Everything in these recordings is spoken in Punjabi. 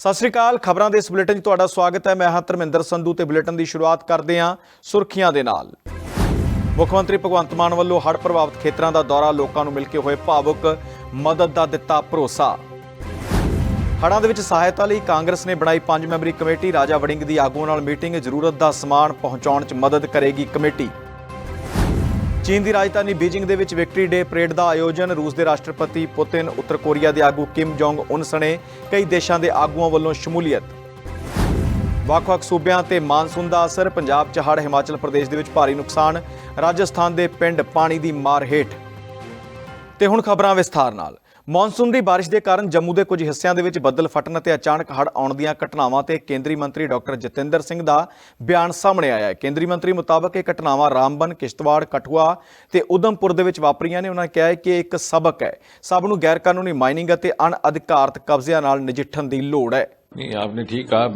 ਸਤਿ ਸ਼੍ਰੀ ਅਕਾਲ, ਖਬਰਾਂ ਦੇ ਇਸ ਬੁਲੇਟਿਨ 'ਚ ਤੁਹਾਡਾ ਸਵਾਗਤ ਹੈ। ਮੈਂ ਹਾਂ ਧਰਮਿੰਦਰ ਸੰਧੂ ਤੇ ਬੁਲੇਟਿਨ ਦੀ ਸ਼ੁਰੂਆਤ ਕਰਦੇ ਹਾਂ ਸੁਰਖੀਆਂ ਦੇ ਨਾਲ। ਮੁੱਖ ਮੰਤਰੀ ਭਗਵੰਤ ਮਾਨ ਵੱਲੋਂ ਹੜ੍ਹ ਪ੍ਰਭਾਵਿਤ ਖੇਤਰਾਂ ਦਾ ਦੌਰਾ ਲੋਕਾਂ ਨੂੰ ਮਿਲ ਕੇ ਹੋਏ ਭਾਵੁਕ ਮਦਦ ਦਾ ਦਿੱਤਾ ਭਰੋਸਾ। ਹੜ੍ਹਾਂ ਦੇ ਵਿੱਚ ਸਹਾਇਤਾ ਲਈ ਕਾਂਗਰਸ ਨੇ ਬਣਾਈ ਪੰਜ ਮੈਂਬਰੀ ਕਮੇਟੀ। ਰਾਜਾ ਵੜਿੰਗ ਦੀ ਆਗੂਆਂ ਨਾਲ ਮੀਟਿੰਗ। ਜ਼ਰੂਰਤ ਦਾ ਸਮਾਨ ਪਹੁੰਚਾਉਣ 'ਚ ਮਦਦ ਕਰੇਗੀ ਕਮੇਟੀ। ਚੀਨ ਦੀ ਰਾਜਧਾਨੀ ਬੀਜਿੰਗ ਦੇ ਵਿੱਚ ਵਿਕਟਰੀ ਡੇ ਪਰੇਡ ਦਾ ਆਯੋਜਨ। ਰੂਸ ਦੇ ਰਾਸ਼ਟਰਪਤੀ ਪੁਤਿਨ, ਉੱਤਰ ਕੋਰੀਆ ਦੇ ਆਗੂ ਕਿਮ ਜੋਂਗ ਉਨ ਸਣੇ, ਕਈ ਦੇਸ਼ਾਂ ਦੇ ਆਗੂਆਂ ਵੱਲੋਂ ਸ਼ਮੂਲੀਅਤ। ਵੱਖ-ਵੱਖ ਸੂਬਿਆਂ ਤੇ ਮਾਨਸੂਨ ਦਾ ਅਸਰ, ਪੰਜਾਬ 'ਚ ਹੜ੍ਹ ਹਿਮਾਚਲ ਪ੍ਰਦੇਸ਼ ਦੇ ਵਿੱਚ ਭਾਰੀ ਨੁਕਸਾਨ, ਰਾਜਸਥਾਨ ਦੇ ਪਿੰਡ ਪਾਣੀ ਦੀ ਮਾਰ ਹੇਠ। ਤੇ ਹੁਣ ਖਬਰਾਂ ਵਿਸਥਾਰ ਨਾਲ। ਮੌਨਸੂਨ ਦੀ بارش ਦੇ ਕਾਰਨ ਜੰਮੂ ਦੇ ਕੁਝ ਹਿੱਸਿਆਂ ਦੇ ਵਿੱਚ ਬੱਦਲ ਫਟਣ ਅਤੇ ਅਚਾਨਕ ਹੜ੍ਹ ਆਉਣ ਦੀਆਂ ਘਟਨਾਵਾਂ ਤੇ ਕੇਂਦਰੀ ਮੰਤਰੀ ਡਾਕਟਰ ਜਤਿੰਦਰ ਸਿੰਘ ਦਾ ਬਿਆਨ ਸਾਹਮਣੇ ਆਇਆ ਹੈ। ਕੇਂਦਰੀ ਮੰਤਰੀ ਮੁਤਾਬਕ ਇਹ ਘਟਨਾਵਾਂ ਰਾਮਬਨ, ਕਿਸ਼ਤਵਾੜ, ਕਠੂਆ ਤੇ ਉਦਮਪੁਰ ਦੇ ਵਿੱਚ ਵਾਪਰੀਆਂ ਨੇ। ਉਹਨਾਂ ਕਿਹਾ ਕਿ ਇੱਕ ਸਬਕ ਹੈ। ਸਭ ਨੂੰ ਗੈਰ ਕਾਨੂੰਨੀ ਮਾਈਨਿੰਗ ਅਤੇ ਅਣਅਧਿਕਾਰਤ ਕਬਜ਼ਿਆਂ ਨਾਲ ਨਜਿੱਠਣ ਦੀ ਲੋੜ ਹੈ। ਨਹੀਂ, ਆਪਨੇ ਠੀਕ ਕਹਾ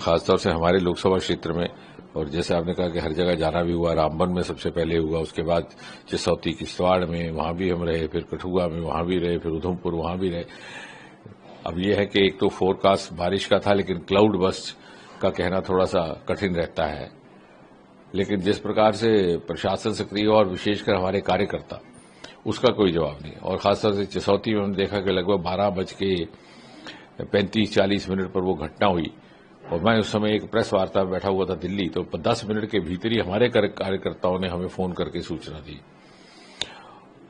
ਖਾਸ ਤੌਰ ਸੇ ਹਮਾਰੇ ਲੋਕ ਸਭਾ ਖੇਤਰ ਮੇਂ और जैसे आपने कहा कि हर जगह जाना भी हुआ, रामबन में सबसे पहले हुआ, उसके बाद चिसौती, किश्तवाड़ में, वहाँ भी हम रहे, फिर कठुआ में वहाँ भी रहे, फिर उधमपुर वहाँ भी रहे। अब यह है कि एक तो फोरकास्ट बारिश का था, लेकिन क्लाउड बस्ट का कहना थोड़ा सा कठिन रहता है। लेकिन जिस प्रकार से प्रशासन सक्रिय और विशेषकर हमारे कार्यकर्ता, उसका कोई जवाब नहीं। और खासतौर से चिसौती में हमने देखा कि लगभग बारह बज के पैंतीस चालीस मिनट पर वो घटना हुई। और मैं उस समय एक प्रेस वार्ता में बैठा हुआ था दिल्ली तो दस मिनट के भीतर ही हमारे कार्यकर्ताओं ने हमें फ़ोन करके सूचना दी।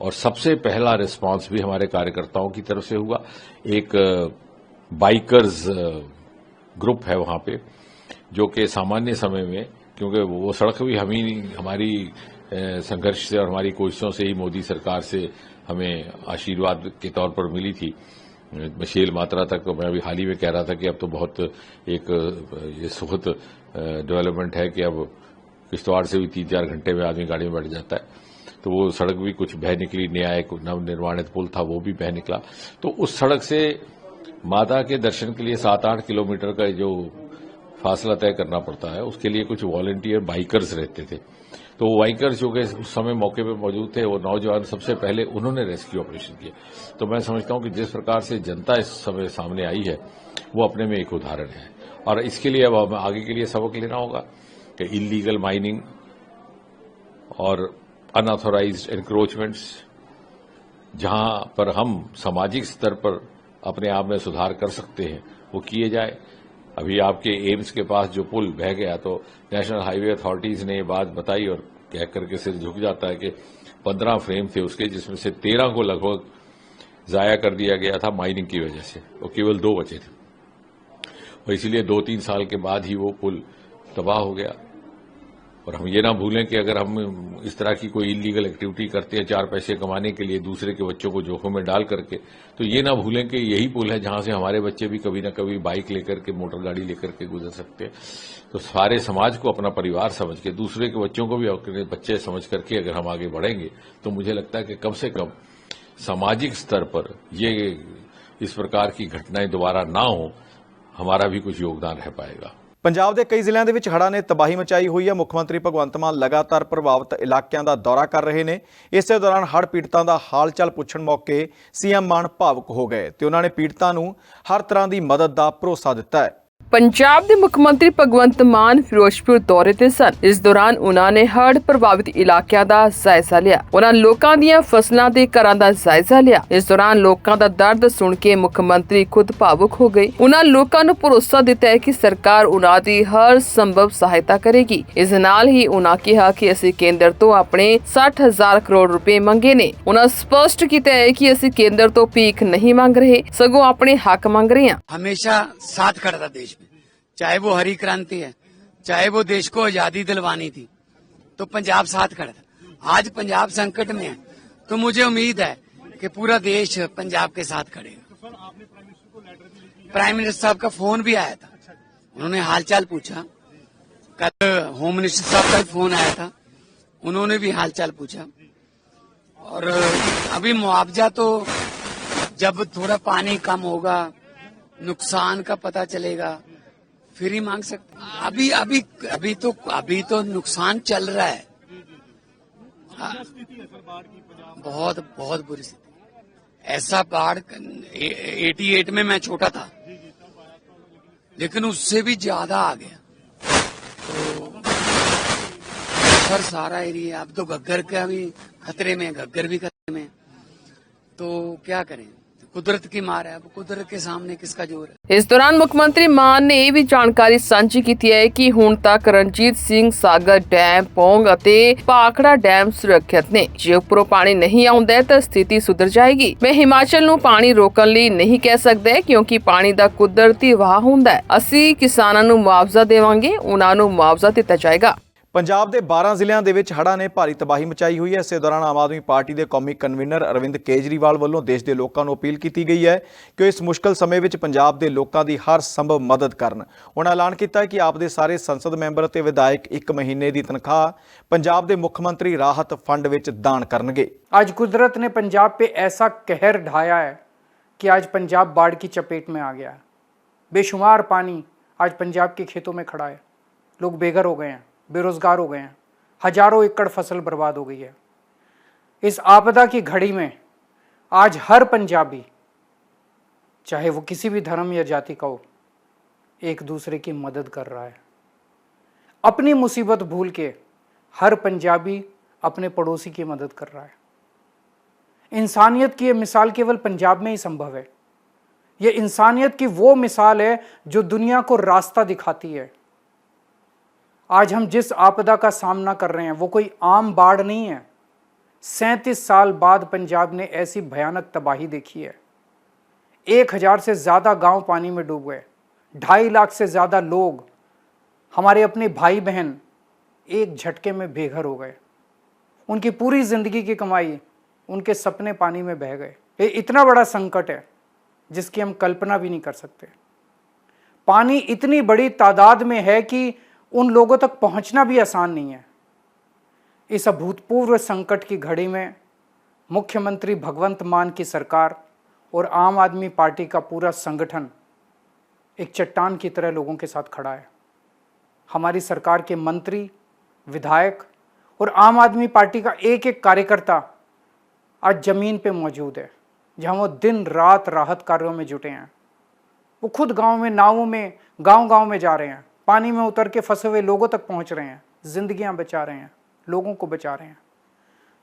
और सबसे पहला रिस्पांस भी हमारे कार्यकर्ताओं की तरफ़ से हुआ। एक बाइकर्स ग्रुप है वहाँ पे, जो कि सामान्य समय में, क्योंकि वो सड़क भी हम, हमारी संघर्ष से और हमारी कोशिशों से ही मोदी सरकार से हमें आशीर्वाद के तौर पर मिली थी। मिशेल मात्रा तक तो मैं अभी हाल ही में कह रहा था कि अब तो बहुत एक, ये सुखद डेवलपमेंट है कि अब किश्तवाड़ से भी तीन चार घंटे में आदमी गाड़ी में बैठ जाता है। तो वो सड़क भी कुछ बह निकली, नया एक नवनिर्माणित पुल था, वो भी बह निकला। तो उस सड़क से माता के दर्शन के लिए सात आठ किलोमीटर का जो फासला तय करना पड़ता है, उसके लिए कुछ वॉलेंटियर बाइकर्स रहते थे। तो वो बाइकर्स जो कि उस समय मौके पर मौजूद थे, वो नौजवान सबसे पहले उन्होंने रेस्क्यू ऑपरेशन किया। तो मैं समझता हूँ कि जिस प्रकार से जनता इस समय सामने आई है, वो अपने में एक उदाहरण है। और इसके लिए अब हमें आगे के लिए सबक लेना होगा कि इलीगल माइनिंग और अनऑथोराइज एनक्रोचमेंट्स जहाँ पर हम सामाजिक स्तर पर अपने आप में सुधार कर सकते हैं, वो किए जाए। अभी आपके एम्स के पास जो पुल बह गया तो नेशनल हाईवे अथॉरिटीज ने ये बात बताई और कह करके सिर झुक जाता है कि पंद्रह फ्रेम थे उसके, जिसमें से तेरह को लगभग जाया कर दिया गया था माइनिंग की वजह से। और केवल दो बचे थे। और इसीलिए दो तीन साल के बाद ही वो पुल तबाह हो गया। और हम ये ना भूलें कि अगर हम इस तरह की कोई इलीगल एक्टिविटी करते हैं, चार पैसे कमाने के लिए दूसरे के बच्चों को जोखों में डाल करके तो ये ना भूलें कि यही पुल है जहाँ से हमारे बच्चे भी कभी ना कभी बाइक लेकर के मोटर गाड़ी लेकर के गुजर सकते हैं। तो सारे समाज को अपना परिवार समझ के, दूसरे के बच्चों को भी अपने बच्चे समझ करके अगर हम आगे बढ़ेंगे तो मुझे लगता है कि कम से कम सामाजिक स्तर पर ये इस प्रकार की घटनाएँ दोबारा ना हो, हमारा भी कुछ योगदान रह पाएगा। ਪੰਜਾਬ ਦੇ ਕਈ ਜ਼ਿਲ੍ਹਿਆਂ ਦੇ ਵਿੱਚ ਹੜ੍ਹਾਂ ਨੇ ਤਬਾਹੀ ਮਚਾਈ ਹੋਈ ਹੈ। ਮੁੱਖ ਮੰਤਰੀ ਭਗਵੰਤ ਮਾਨ ਲਗਾਤਾਰ ਪ੍ਰਭਾਵਿਤ ਇਲਾਕਿਆਂ ਦਾ ਦੌਰਾ ਕਰ ਰਹੇ ਨੇ। ਇਸੇ ਦੌਰਾਨ ਹੜ੍ਹ ਪੀੜਤਾਂ ਦਾ ਹਾਲ ਚਾਲ ਪੁੱਛਣ ਮੌਕੇ ਸੀਐਮ ਮਾਨ ਭਾਵੁਕ ਹੋ ਗਏ ਤੇ ਉਹਨਾਂ ਨੇ ਪੀੜਤਾਂ ਨੂੰ ਹਰ ਤਰ੍ਹਾਂ ਦੀ ਮਦਦ ਦਾ ਭਰੋਸਾ ਦਿੱਤਾ ਹੈ। ਪੰਜਾਬ ਦੇ ਮੁੱਖ ਮੰਤਰੀ ਭਗਵੰਤ ਮਾਨ ਫਿਰੋਜ਼ਪੁਰ ਦੌਰੇ ਤੇ ਸਨ। ਇਸ ਦੌਰਾਨ ਉਹਨਾਂ ਨੇ ਹੜ੍ਹ ਪ੍ਰਭਾਵਿਤ ਇਲਾਕਿਆਂ ਦਾ ਜਾਇਜ਼ਾ ਲਿਆ। ਉਹਨਾਂ ਲੋਕਾਂ ਦੀਆਂ ਫਸਲਾਂ ਦੇ ਘਰਾਂ ਦਾ ਜਾਇਜ਼ਾ ਲਿਆ। ਇਸ ਦੌਰਾਨ ਲੋਕਾਂ ਦਾ ਦਰਦ ਸੁਣ ਕੇ ਮੁੱਖ ਮੰਤਰੀ ਖੁਦ ਭਾਵੁਕ ਹੋ ਗਏ। ਉਹਨਾਂ ਲੋਕਾਂ ਨੂੰ ਭਰੋਸਾ ਦਿੱਤਾ ਹੈ ਕਿ ਸਰਕਾਰ ਉਹਨਾਂ ਦੀ ਹਰ ਸੰਭਵ ਸਹਾਇਤਾ ਕਰੇਗੀ। ਇਸ ਨਾਲ ਹੀ ਉਹਨਾਂ ਕਿਹਾ ਕਿ ਅਸੀਂ ਕੇਂਦਰ ਤੋਂ ਆਪਣੇ 60000 ਕਰੋੜ ਰੁਪਏ ਮੰਗੇ ਨੇ। ਉਹਨਾਂ ਸਪਸ਼ਟ ਕੀਤਾ ਹੈ ਕਿ ਅਸੀਂ ਕੇਂਦਰ ਤੋਂ ਭੀਖ ਨਹੀਂ ਮੰਗ ਰਹੇ। ਸਗੋਂ ਆਪਣੇ ਹੱਕ ਮੰਗ ਰਹੇ ਹਾਂ। ਹਮੇਸ਼ਾ ਸਾਥ ਖੜਾ ਦੇਸ਼ चाहे वो हरी क्रांति है, चाहे वो देश को आज़ादी दिलवानी थी तो पंजाब साथ खड़ा था। आज पंजाब संकट में है तो मुझे उम्मीद है कि पूरा देश पंजाब के साथ खड़ेगा प्राइम मिनिस्टर साहब का फ़ोन भी आया था। उन्होंने हालचाल पूछा। कल होम मिनिस्टर साहब का फ़ोन आया था। उन्होंने भी हालचाल पूछा। और अभी मुआवजा तो जब थोड़ा पानी कम होगा, नुकसान का पता चलेगा फिर ही मांग सकते अभी अभी अभी तो अभी तो नुकसान चल रहा है। हाँ। बहुत बहुत बुरी स्थिति। ऐसा बाढ़ एटी एट में मैं छोटा था। लेकिन उससे भी ज़्यादा आ गया। तो सर सारा एरिया, अब तो घग्गर का भी खतरे में घग्गर भी खतरे में। तो क्या करें? ਕੁਦਰਤ ਕੀ ਮਾਰ ਹੈ ਕੁਦਰਤ ਕੇ ਸਾਹਮਣੇ ਕਿਸ ਦਾ ਜ਼ੋਰ ਹੈ ਇਸ ਦੌਰਾਨ ਮੁੱਖ ਮੰਤਰੀ ਮਾਨ ਨੇ ਇਹ ਵੀ ਜਾਣਕਾਰੀ ਸਾਂਝੀ ਕੀਤੀ ਹੈ ਕਿ ਹੁਣ ਤੱਕ ਰਣਜੀਤ ਸਿੰਘ ਸਾਗਰ ਡੈਮ ਪੌਂਗ ਅਤੇ ਪਾਖੜਾ ਡੈਮ ਸੁਰੱਖਿਅਤ ਨੇ ਜੇ ਉੱਪਰੋਂ ਪਾਣੀ ਨਹੀਂ ਆਉਂਦਾ ਤਾਂ ਸਥਿਤੀ ਸੁਧਰ ਜਾਏਗੀ ਮੈਂ ਹਿਮਾਚਲ ਨੂੰ ਪਾਣੀ ਰੋਕਣ ਲਈ ਨਹੀਂ ਕਹਿ ਸਕਦਾ ਕਿਉਂਕਿ ਪਾਣੀ ਦਾ ਕੁਦਰਤੀ ਵਾਹ ਹੁੰਦਾ ਹੈ ਅਸੀਂ ਕਿਸਾਨਾਂ ਨੂੰ ਮੁਆਵਜ਼ਾ ਦੇਵਾਂਗੇ ਉਹਨਾਂ ਨੂੰ ਮੁਆਵਜ਼ਾ ਦਿੱਤਾ ਜਾਏਗਾ ਪੰਜਾਬ ਦੇ 12 ਜ਼ਿਲ੍ਹਿਆਂ ਦੇ ਵਿੱਚ ਹੜ੍ਹਾਂ ਨੇ ਭਾਰੀ ਤਬਾਹੀ ਮਚਾਈ ਹੋਈ ਹੈ ਇਸੇ ਦੌਰਾਨ ਆਮ ਆਦਮੀ ਪਾਰਟੀ ਦੇ ਕੌਮੀ ਕਨਵੀਨਰ ਅਰਵਿੰਦ ਕੇਜਰੀਵਾਲ ਵੱਲੋਂ ਦੇਸ਼ ਦੇ ਲੋਕਾਂ ਨੂੰ ਅਪੀਲ ਕੀਤੀ ਗਈ ਹੈ ਕਿ ਉਹ ਇਸ ਮੁਸ਼ਕਲ ਸਮੇਂ ਵਿੱਚ ਪੰਜਾਬ ਦੇ ਲੋਕਾਂ ਦੀ ਹਰ ਸੰਭਵ ਮਦਦ ਕਰਨ ਉਹਨਾਂ ਐਲਾਨ ਕੀਤਾ ਹੈ ਕਿ ਆਪ ਦੇ ਸਾਰੇ ਸੰਸਦ ਮੈਂਬਰ ਅਤੇ ਵਿਧਾਇਕ 1 ਮਹੀਨੇ ਦੀ ਤਨਖਾਹ ਪੰਜਾਬ ਦੇ ਮੁੱਖ ਮੰਤਰੀ ਰਾਹਤ ਫੰਡ ਵਿੱਚ ਦਾਨ ਕਰਨਗੇ आज कुदरत ने पंजाब पे ऐसा कहर ढाया है कि आज पंजाब बाढ़ की चपेट में आ गया है बेशुमार पानी आज पंजाब के खेतों में खड़ा है लोग बेघर हो गए हैं बेरोजगार हो गए हैं। हज़ारों एकड़ फ़सल बर्बाद हो गई है। इस आपदा की घड़ी में आज हर पंजाबी, चाहे वो किसी भी धर्म या जाति का हो, एक दूसरे की मदद कर रहा है। अपनी मुसीबत भूल के हर पंजाबी अपने पड़ोसी की मदद कर रहा है। इंसानियत की यह मिसाल केवल पंजाब में ही संभव है। यह इंसानियत की वो मिसाल है जो दुनिया को रास्ता दिखाती है। आज हम जिस आपदा का सामना कर रहे हैं, वो कोई आम बाढ़ नहीं है। सैंतीस साल बाद पंजाब ने ऐसी भयानक तबाही देखी है। एक हज़ार से ज़्यादा गाँव पानी में डूब गए। ढाई लाख से ज़्यादा लोग, हमारे अपने भाई बहन एक झटके में बेघर हो गए। उनकी पूरी ज़िंदगी की कमाई उनके सपने पानी में बह गए। ये इतना बड़ा संकट है, जिसकी हम कल्पना भी नहीं कर सकते। पानी इतनी बड़ी तादाद में है कि उन लोगों तक पहुँचना भी आसान नहीं है। इस अभूतपूर्व संकट की घड़ी में मुख्यमंत्री भगवंत मान की सरकार और आम आदमी पार्टी का पूरा संगठन एक चट्टान की तरह लोगों के साथ खड़ा है। हमारी सरकार के मंत्री, विधायक और आम आदमी पार्टी का एक एक कार्यकर्ता आज ज़मीन पे मौजूद है, जहाँ वो दिन रात राहत कार्यों में जुटे हैं। वो खुद गाँव में, नावों में गाँव गाँव में जा रहे हैं। पानी में उतर के फंसे हुए लोगों तक पहुँच रहे हैं, जिंदगियाँ बचा रहे हैं, लोगों को बचा रहे हैं।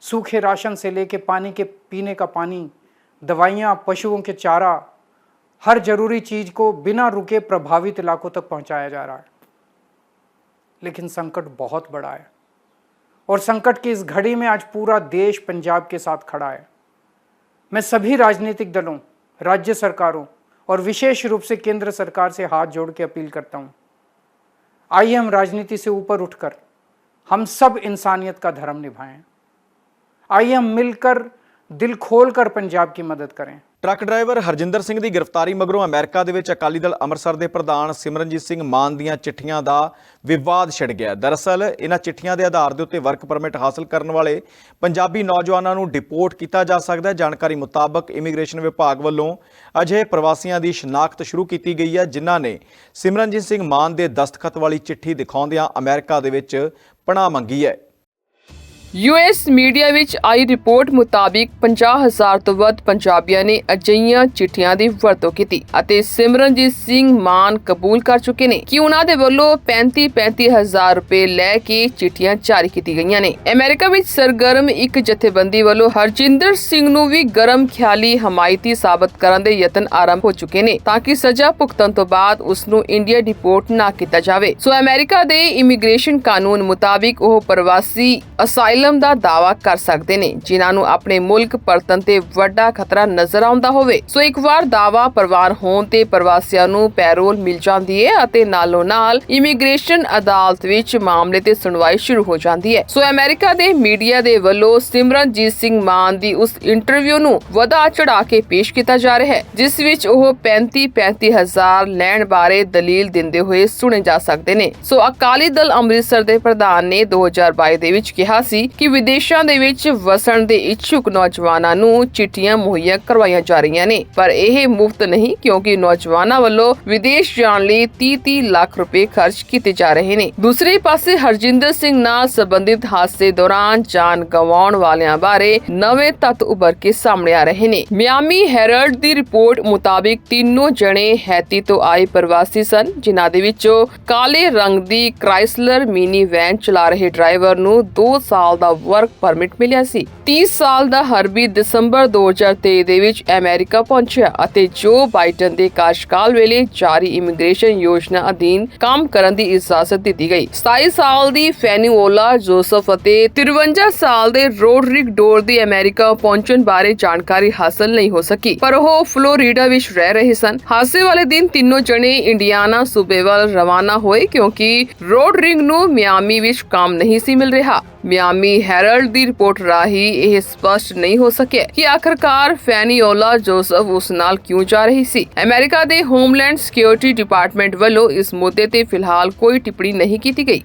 सूखे राशन से लेके पानी के पीने का पानी, दवाइयाँ, पशुओं के चारा, हर ज़रूरी चीज़ को बिना रुके प्रभावित इलाकों तक पहुँचाया जा रहा है। लेकिन संकट बहुत बड़ा है और संकट की इस घड़ी में आज पूरा देश पंजाब के साथ खड़ा है। मैं सभी राजनीतिक दलों, राज्य सरकारों और विशेष रूप से केंद्र सरकार से हाथ जोड़ के अपील करता हूँ आइए हम राजनीति से ऊपर उठकर हम सब इंसानियत का धर्म निभाएं आइए हम मिलकर दिल खोलकर पंजाब की मदद करें ਟਰੱਕ ਡਰਾਈਵਰ ਹਰਜਿੰਦਰ ਸਿੰਘ ਦੀ ਗ੍ਰਿਫਤਾਰੀ ਮਗਰੋਂ ਅਮਰੀਕਾ ਦੇ ਵਿੱਚ ਅਕਾਲੀ ਦਲ ਅੰਮ੍ਰਿਤਸਰ ਦੇ ਪ੍ਰਧਾਨ ਸਿਮਰਨਜੀਤ ਸਿੰਘ ਮਾਨ ਦੀਆਂ ਚਿੱਠੀਆਂ ਦਾ ਵਿਵਾਦ ਛਿੜ ਗਿਆ। ਦਰਅਸਲ ਇਹਨਾਂ ਚਿੱਠੀਆਂ ਦੇ ਆਧਾਰ ਦੇ ਉੱਤੇ ਵਰਕ ਪਰਮਿਟ ਹਾਸਲ ਕਰਨ ਵਾਲੇ ਪੰਜਾਬੀ ਨੌਜਵਾਨਾਂ ਨੂੰ ਡਿਪੋਰਟ ਕੀਤਾ ਜਾ ਸਕਦਾ ਹੈ। ਜਾਣਕਾਰੀ ਮੁਤਾਬਕ, ਇਮੀਗ੍ਰੇਸ਼ਨ ਵਿਭਾਗ ਵੱਲੋਂ ਅਜਿਹੇ ਪ੍ਰਵਾਸੀਆਂ ਦੀ ਸ਼ਨਾਖਤ ਸ਼ੁਰੂ ਕੀਤੀ ਗਈ ਹੈ, ਜਿਨ੍ਹਾਂ ਨੇ ਸਿਮਰਨਜੀਤ ਸਿੰਘ ਮਾਨ ਦੇ ਦਸਤਖਤ ਵਾਲੀ ਚਿੱਠੀ ਦਿਖਾਉਂਦਿਆਂ ਅਮਰੀਕਾ ਦੇ ਵਿੱਚ ਪਨਾਹ ਮੰਗੀ ਹੈ। ਯੂਐਸ ਮੀਡੀਆ ਵਿੱਚ ਆਈ ਰਿਪੋਰਟ ਮੁਤਾਬਿਕ 50000 ਤੋਂ ਵੱਧ ਪੰਜਾਬੀਆਂ ਨੇ ਅਜਿਹੀਆਂ ਚਿੱਠੀਆਂ ਦੀ ਵਰਤੋਂ ਕੀਤੀ ਅਤੇ ਸਿਮਰਨਜੀਤ ਸਿੰਘ ਮਾਨ ਕਬੂਲ ਕਰ ਚੁੱਕੇ ਨੇ ਕਿ ਉਹਨਾਂ ਦੇ ਵੱਲੋਂ 35-35000 ਰੁਪਏ ਲੈ ਕੇ ਚਿੱਠੀਆਂ ਜਾਰੀ ਕੀਤੀ ਗਈਆਂ ਨੇ। ਅਮਰੀਕਾ ਵਿੱਚ ਸਰਗਰਮ ਇੱਕ ਜਥੇਬੰਦੀ ਵੱਲੋਂ ਹਰਜਿੰਦਰ ਸਿੰਘ ਨੂੰ ਵੀ ਗਰਮ ਖਿਆਲੀ ਹਮਾਇਤੀ ਸਾਬਤ ਕਰਨ ਦੇ ਯਤਨ ਆਰੰਭ ਹੋ ਚੁੱਕੇ ਨੇ ਤਾਂ ਕਿ ਸਜ਼ਾ ਭੁਗਤਣ ਤੋਂ ਬਾਅਦ ਉਸ ਨੂੰ ਇੰਡੀਆ ਡਿਪੋਰਟ ਨਾ ਕੀਤਾ ਜਾਵੇ। ਸੋ ਅਮਰੀਕਾ ਦੇ ਇਮੀਗ੍ਰੇਸ਼ਨ ਕਾਨੂੰਨ ਮੁਤਾਬਿਕ ਉਹ ਪ੍ਰਵਾਸੀ ਅਸਾਈਲਮ ਦਾ ਦਾਅਵਾ ਕਰ ਸਕਦੇ ਨੇ, ਜਿਨ੍ਹਾਂ ਨੂੰ ਆਪਣੇ ਮੁਲਕ ਪਰਤਣ ਤੇ ਵੱਡਾ ਖਤਰਾ ਨਜ਼ਰ ਆਉਂਦਾ ਹੋਵੇ। ਸੋ ਇੱਕ ਵਾਰ ਦਾਅਵਾ ਪ੍ਰਵਾਨ ਹੋਣ ਤੇ ਪ੍ਰਵਾਸੀਆਂ ਨੂੰ ਪੈਰੋਲ ਮਿਲ ਜਾਂਦੀ ਹੈ ਅਤੇ ਨਾਲੋਂ ਨਾਲ ਇਮੀਗ੍ਰੇਸ਼ਨ ਅਦਾਲਤ ਵਿੱਚ ਮਾਮਲੇ ਤੇ ਸੁਣਵਾਈ ਸ਼ੁਰੂ ਹੋ ਜਾਂਦੀ ਹੈ ਸੋ ਅਮਰੀਕਾ ਦੇ ਮੀਡੀਆ ਦੇ ਵੱਲੋਂ ਸਿਮਰਨਜੀਤ ਸਿੰਘ ਮਾਨ ਦੀ ਉਸ ਇੰਟਰਵਿਊ ਨੂੰ ਵਧਾ ਚੜਾ ਕੇ ਪੇਸ਼ ਕੀਤਾ ਜਾ ਰਿਹਾ ਹੈ, ਜਿਸ ਵਿੱਚ ਉਹ 35 35000 ਲੈਣ ਬਾਰੇ ਦਲੀਲ ਦਿੰਦੇ ਹੋਏ ਸੁਣੇ ਜਾ ਸਕਦੇ ਨੇ। ਸੋ ਅਕਾਲੀ ਦਲ ਅੰਮ੍ਰਿਤਸਰ ਦੇ ਪ੍ਰਧਾਨ ਨੇ 2022 ਦੇ ਵਿੱਚ ਕਿਹਾ ਸੀ ਕਿ ਵਿਦੇਸ਼ਾਂ ਦੇ ਵਿੱਚ ਵਸਣ ਦੇ ਇੱਛੁਕ ਨੌਜਵਾਨਾਂ ਨੂੰ ਚਿੱਠੀਆਂ ਮੁਹੱਈਆ ਕਰਵਾਈਆਂ ਜਾ ਰਹੀਆਂ ਨੇ। ਪਰ ਇਹ ਮੁਫਤ ਨਹੀਂ, ਕਿਉਂਕਿ ਨੌਜਵਾਨਾਂ ਵੱਲੋਂ ਵਿਦੇਸ਼ ਜਾਣ ਲਈ 30-30 ਲੱਖ ਰੁਪਏ ਖਰਚ ਕੀਤੇ ਜਾ ਰਹੇ ਨੇ। ਦੂਸਰੇ ਪਾਸੇ ਹਰਜਿੰਦਰ ਸਿੰਘ ਨਾਲ ਸੰਬੰਧਿਤ ਹਾਦਸੇ ਦੌਰਾਨ ਜਾਨ ਗਵਾਉਣ ਵਾਲਿਆਂ ਬਾਰੇ ਨਵੇਂ ਤੱਤ ਉੱਭਰ ਕੇ ਸਾਹਮਣੇ ਆ ਰਹੇ ਨੇ। ਮਿਆਮੀ ਹੈਰਲਡ ਦੀ ਰਿਪੋਰਟ ਮੁਤਾਬਿਕ ਤਿੰਨੋਂ ਜਣੇ ਹੈਤੀ ਤੋਂ ਆਏ ਪ੍ਰਵਾਸੀ ਸਨ, ਜਿਨ੍ਹਾਂ ਦੇ ਵਿੱਚੋਂ ਕਾਲੇ ਰੰਗ ਦੀ ਕ੍ਰਾਈਸਲਰ ਮਿਨੀ ਵੈਨ ਚਲਾ ਰਹੇ ਡਰਾਈਵਰ ਨੂੰ 2 ਸਾਲ ਦਾ ਵਰਕ ਪਰਮਿਟ ਮਿਲਿਆ ਸੀ। 30 ਸਾਲ ਦਾ ਹਰਬੀ ਦਸੰਬਰ 2023 ਦੇ ਵਿੱਚ ਅਮਰੀਕਾ ਪਹੁੰਚਿਆ ਅਤੇ ਜੋ ਬਾਈਡਨ ਦੇ ਕਾਰਜਕਾਲ ਵੇਲੇ ਜਾਰੀ ਇਮੀਗ੍ਰੇਸ਼ਨ ਯੋਜਨਾ ਅਧੀਨ ਕੰਮ ਕਰਨ ਦੀ ਇਜਾਜ਼ਤ ਦਿੱਤੀ ਗਈ। 27 ਸਾਲ ਦੀ ਫੈਨੂਓਲਾ ਜੋਸਫ ਅਤੇ 53 ਸਾਲ ਦੇ ਰੋਡਰਿਕ ਡੋਰ ਦੀ ਅਮਰੀਕਾ ਪਹੁੰਚਣ ਬਾਰੇ ਜਾਣਕਾਰੀ ਹਾਸਲ ਨਹੀਂ ਹੋ ਸਕੀ, ਪਰ ਉਹ ਫਲੋਰੀਡਾ ਵਿੱਚ ਰਹਿ ਰਹੇ ਸਨ। ਹਾਦਸੇ ਵਾਲੇ ਦਿਨ ਤਿੰਨੋਂ ਜਣੇ ਇੰਡੀਆਨਾ ਸੂਬੇ ਵੱਲ ਰਵਾਨਾ ਹੋਏ ਕਿਉਂਕਿ ਰੋਡਰਿਕ ਨੂੰ ਮਿਆਮੀ ਵਿੱਚ ਕੰਮ ਨਹੀਂ ਸੀ ਮਿਲ ਰਿਹਾ। ਮਿਆਮੀ ਹੈਰਲਡ ਦੀ ਰਿਪੋਰਟ ਰਾਹੀਂ ਇਹ ਸਪਸ਼ਟ ਨਹੀਂ ਹੋ ਸਕਿਆ ਕਿ ਆਖਰਕਾਰ ਫੈਨੀਓਲਾ ਜੋਸਫ ਉਸ ਨਾਲ ਕਿਉਂ ਜਾ ਰਹੀ ਸੀ। ਅਮਰੀਕਾ ਦੇ ਹੋਮਲੈਂਡ ਸਿਕਿਉਰਿਟੀ ਡਿਪਾਰਟਮੈਂਟ ਵੱਲੋਂ ਇਸ ਮੁੱਦੇ ਤੇ ਫਿਲਹਾਲ ਕੋਈ ਟਿੱਪਣੀ ਨਹੀਂ ਕੀਤੀ ਗਈ।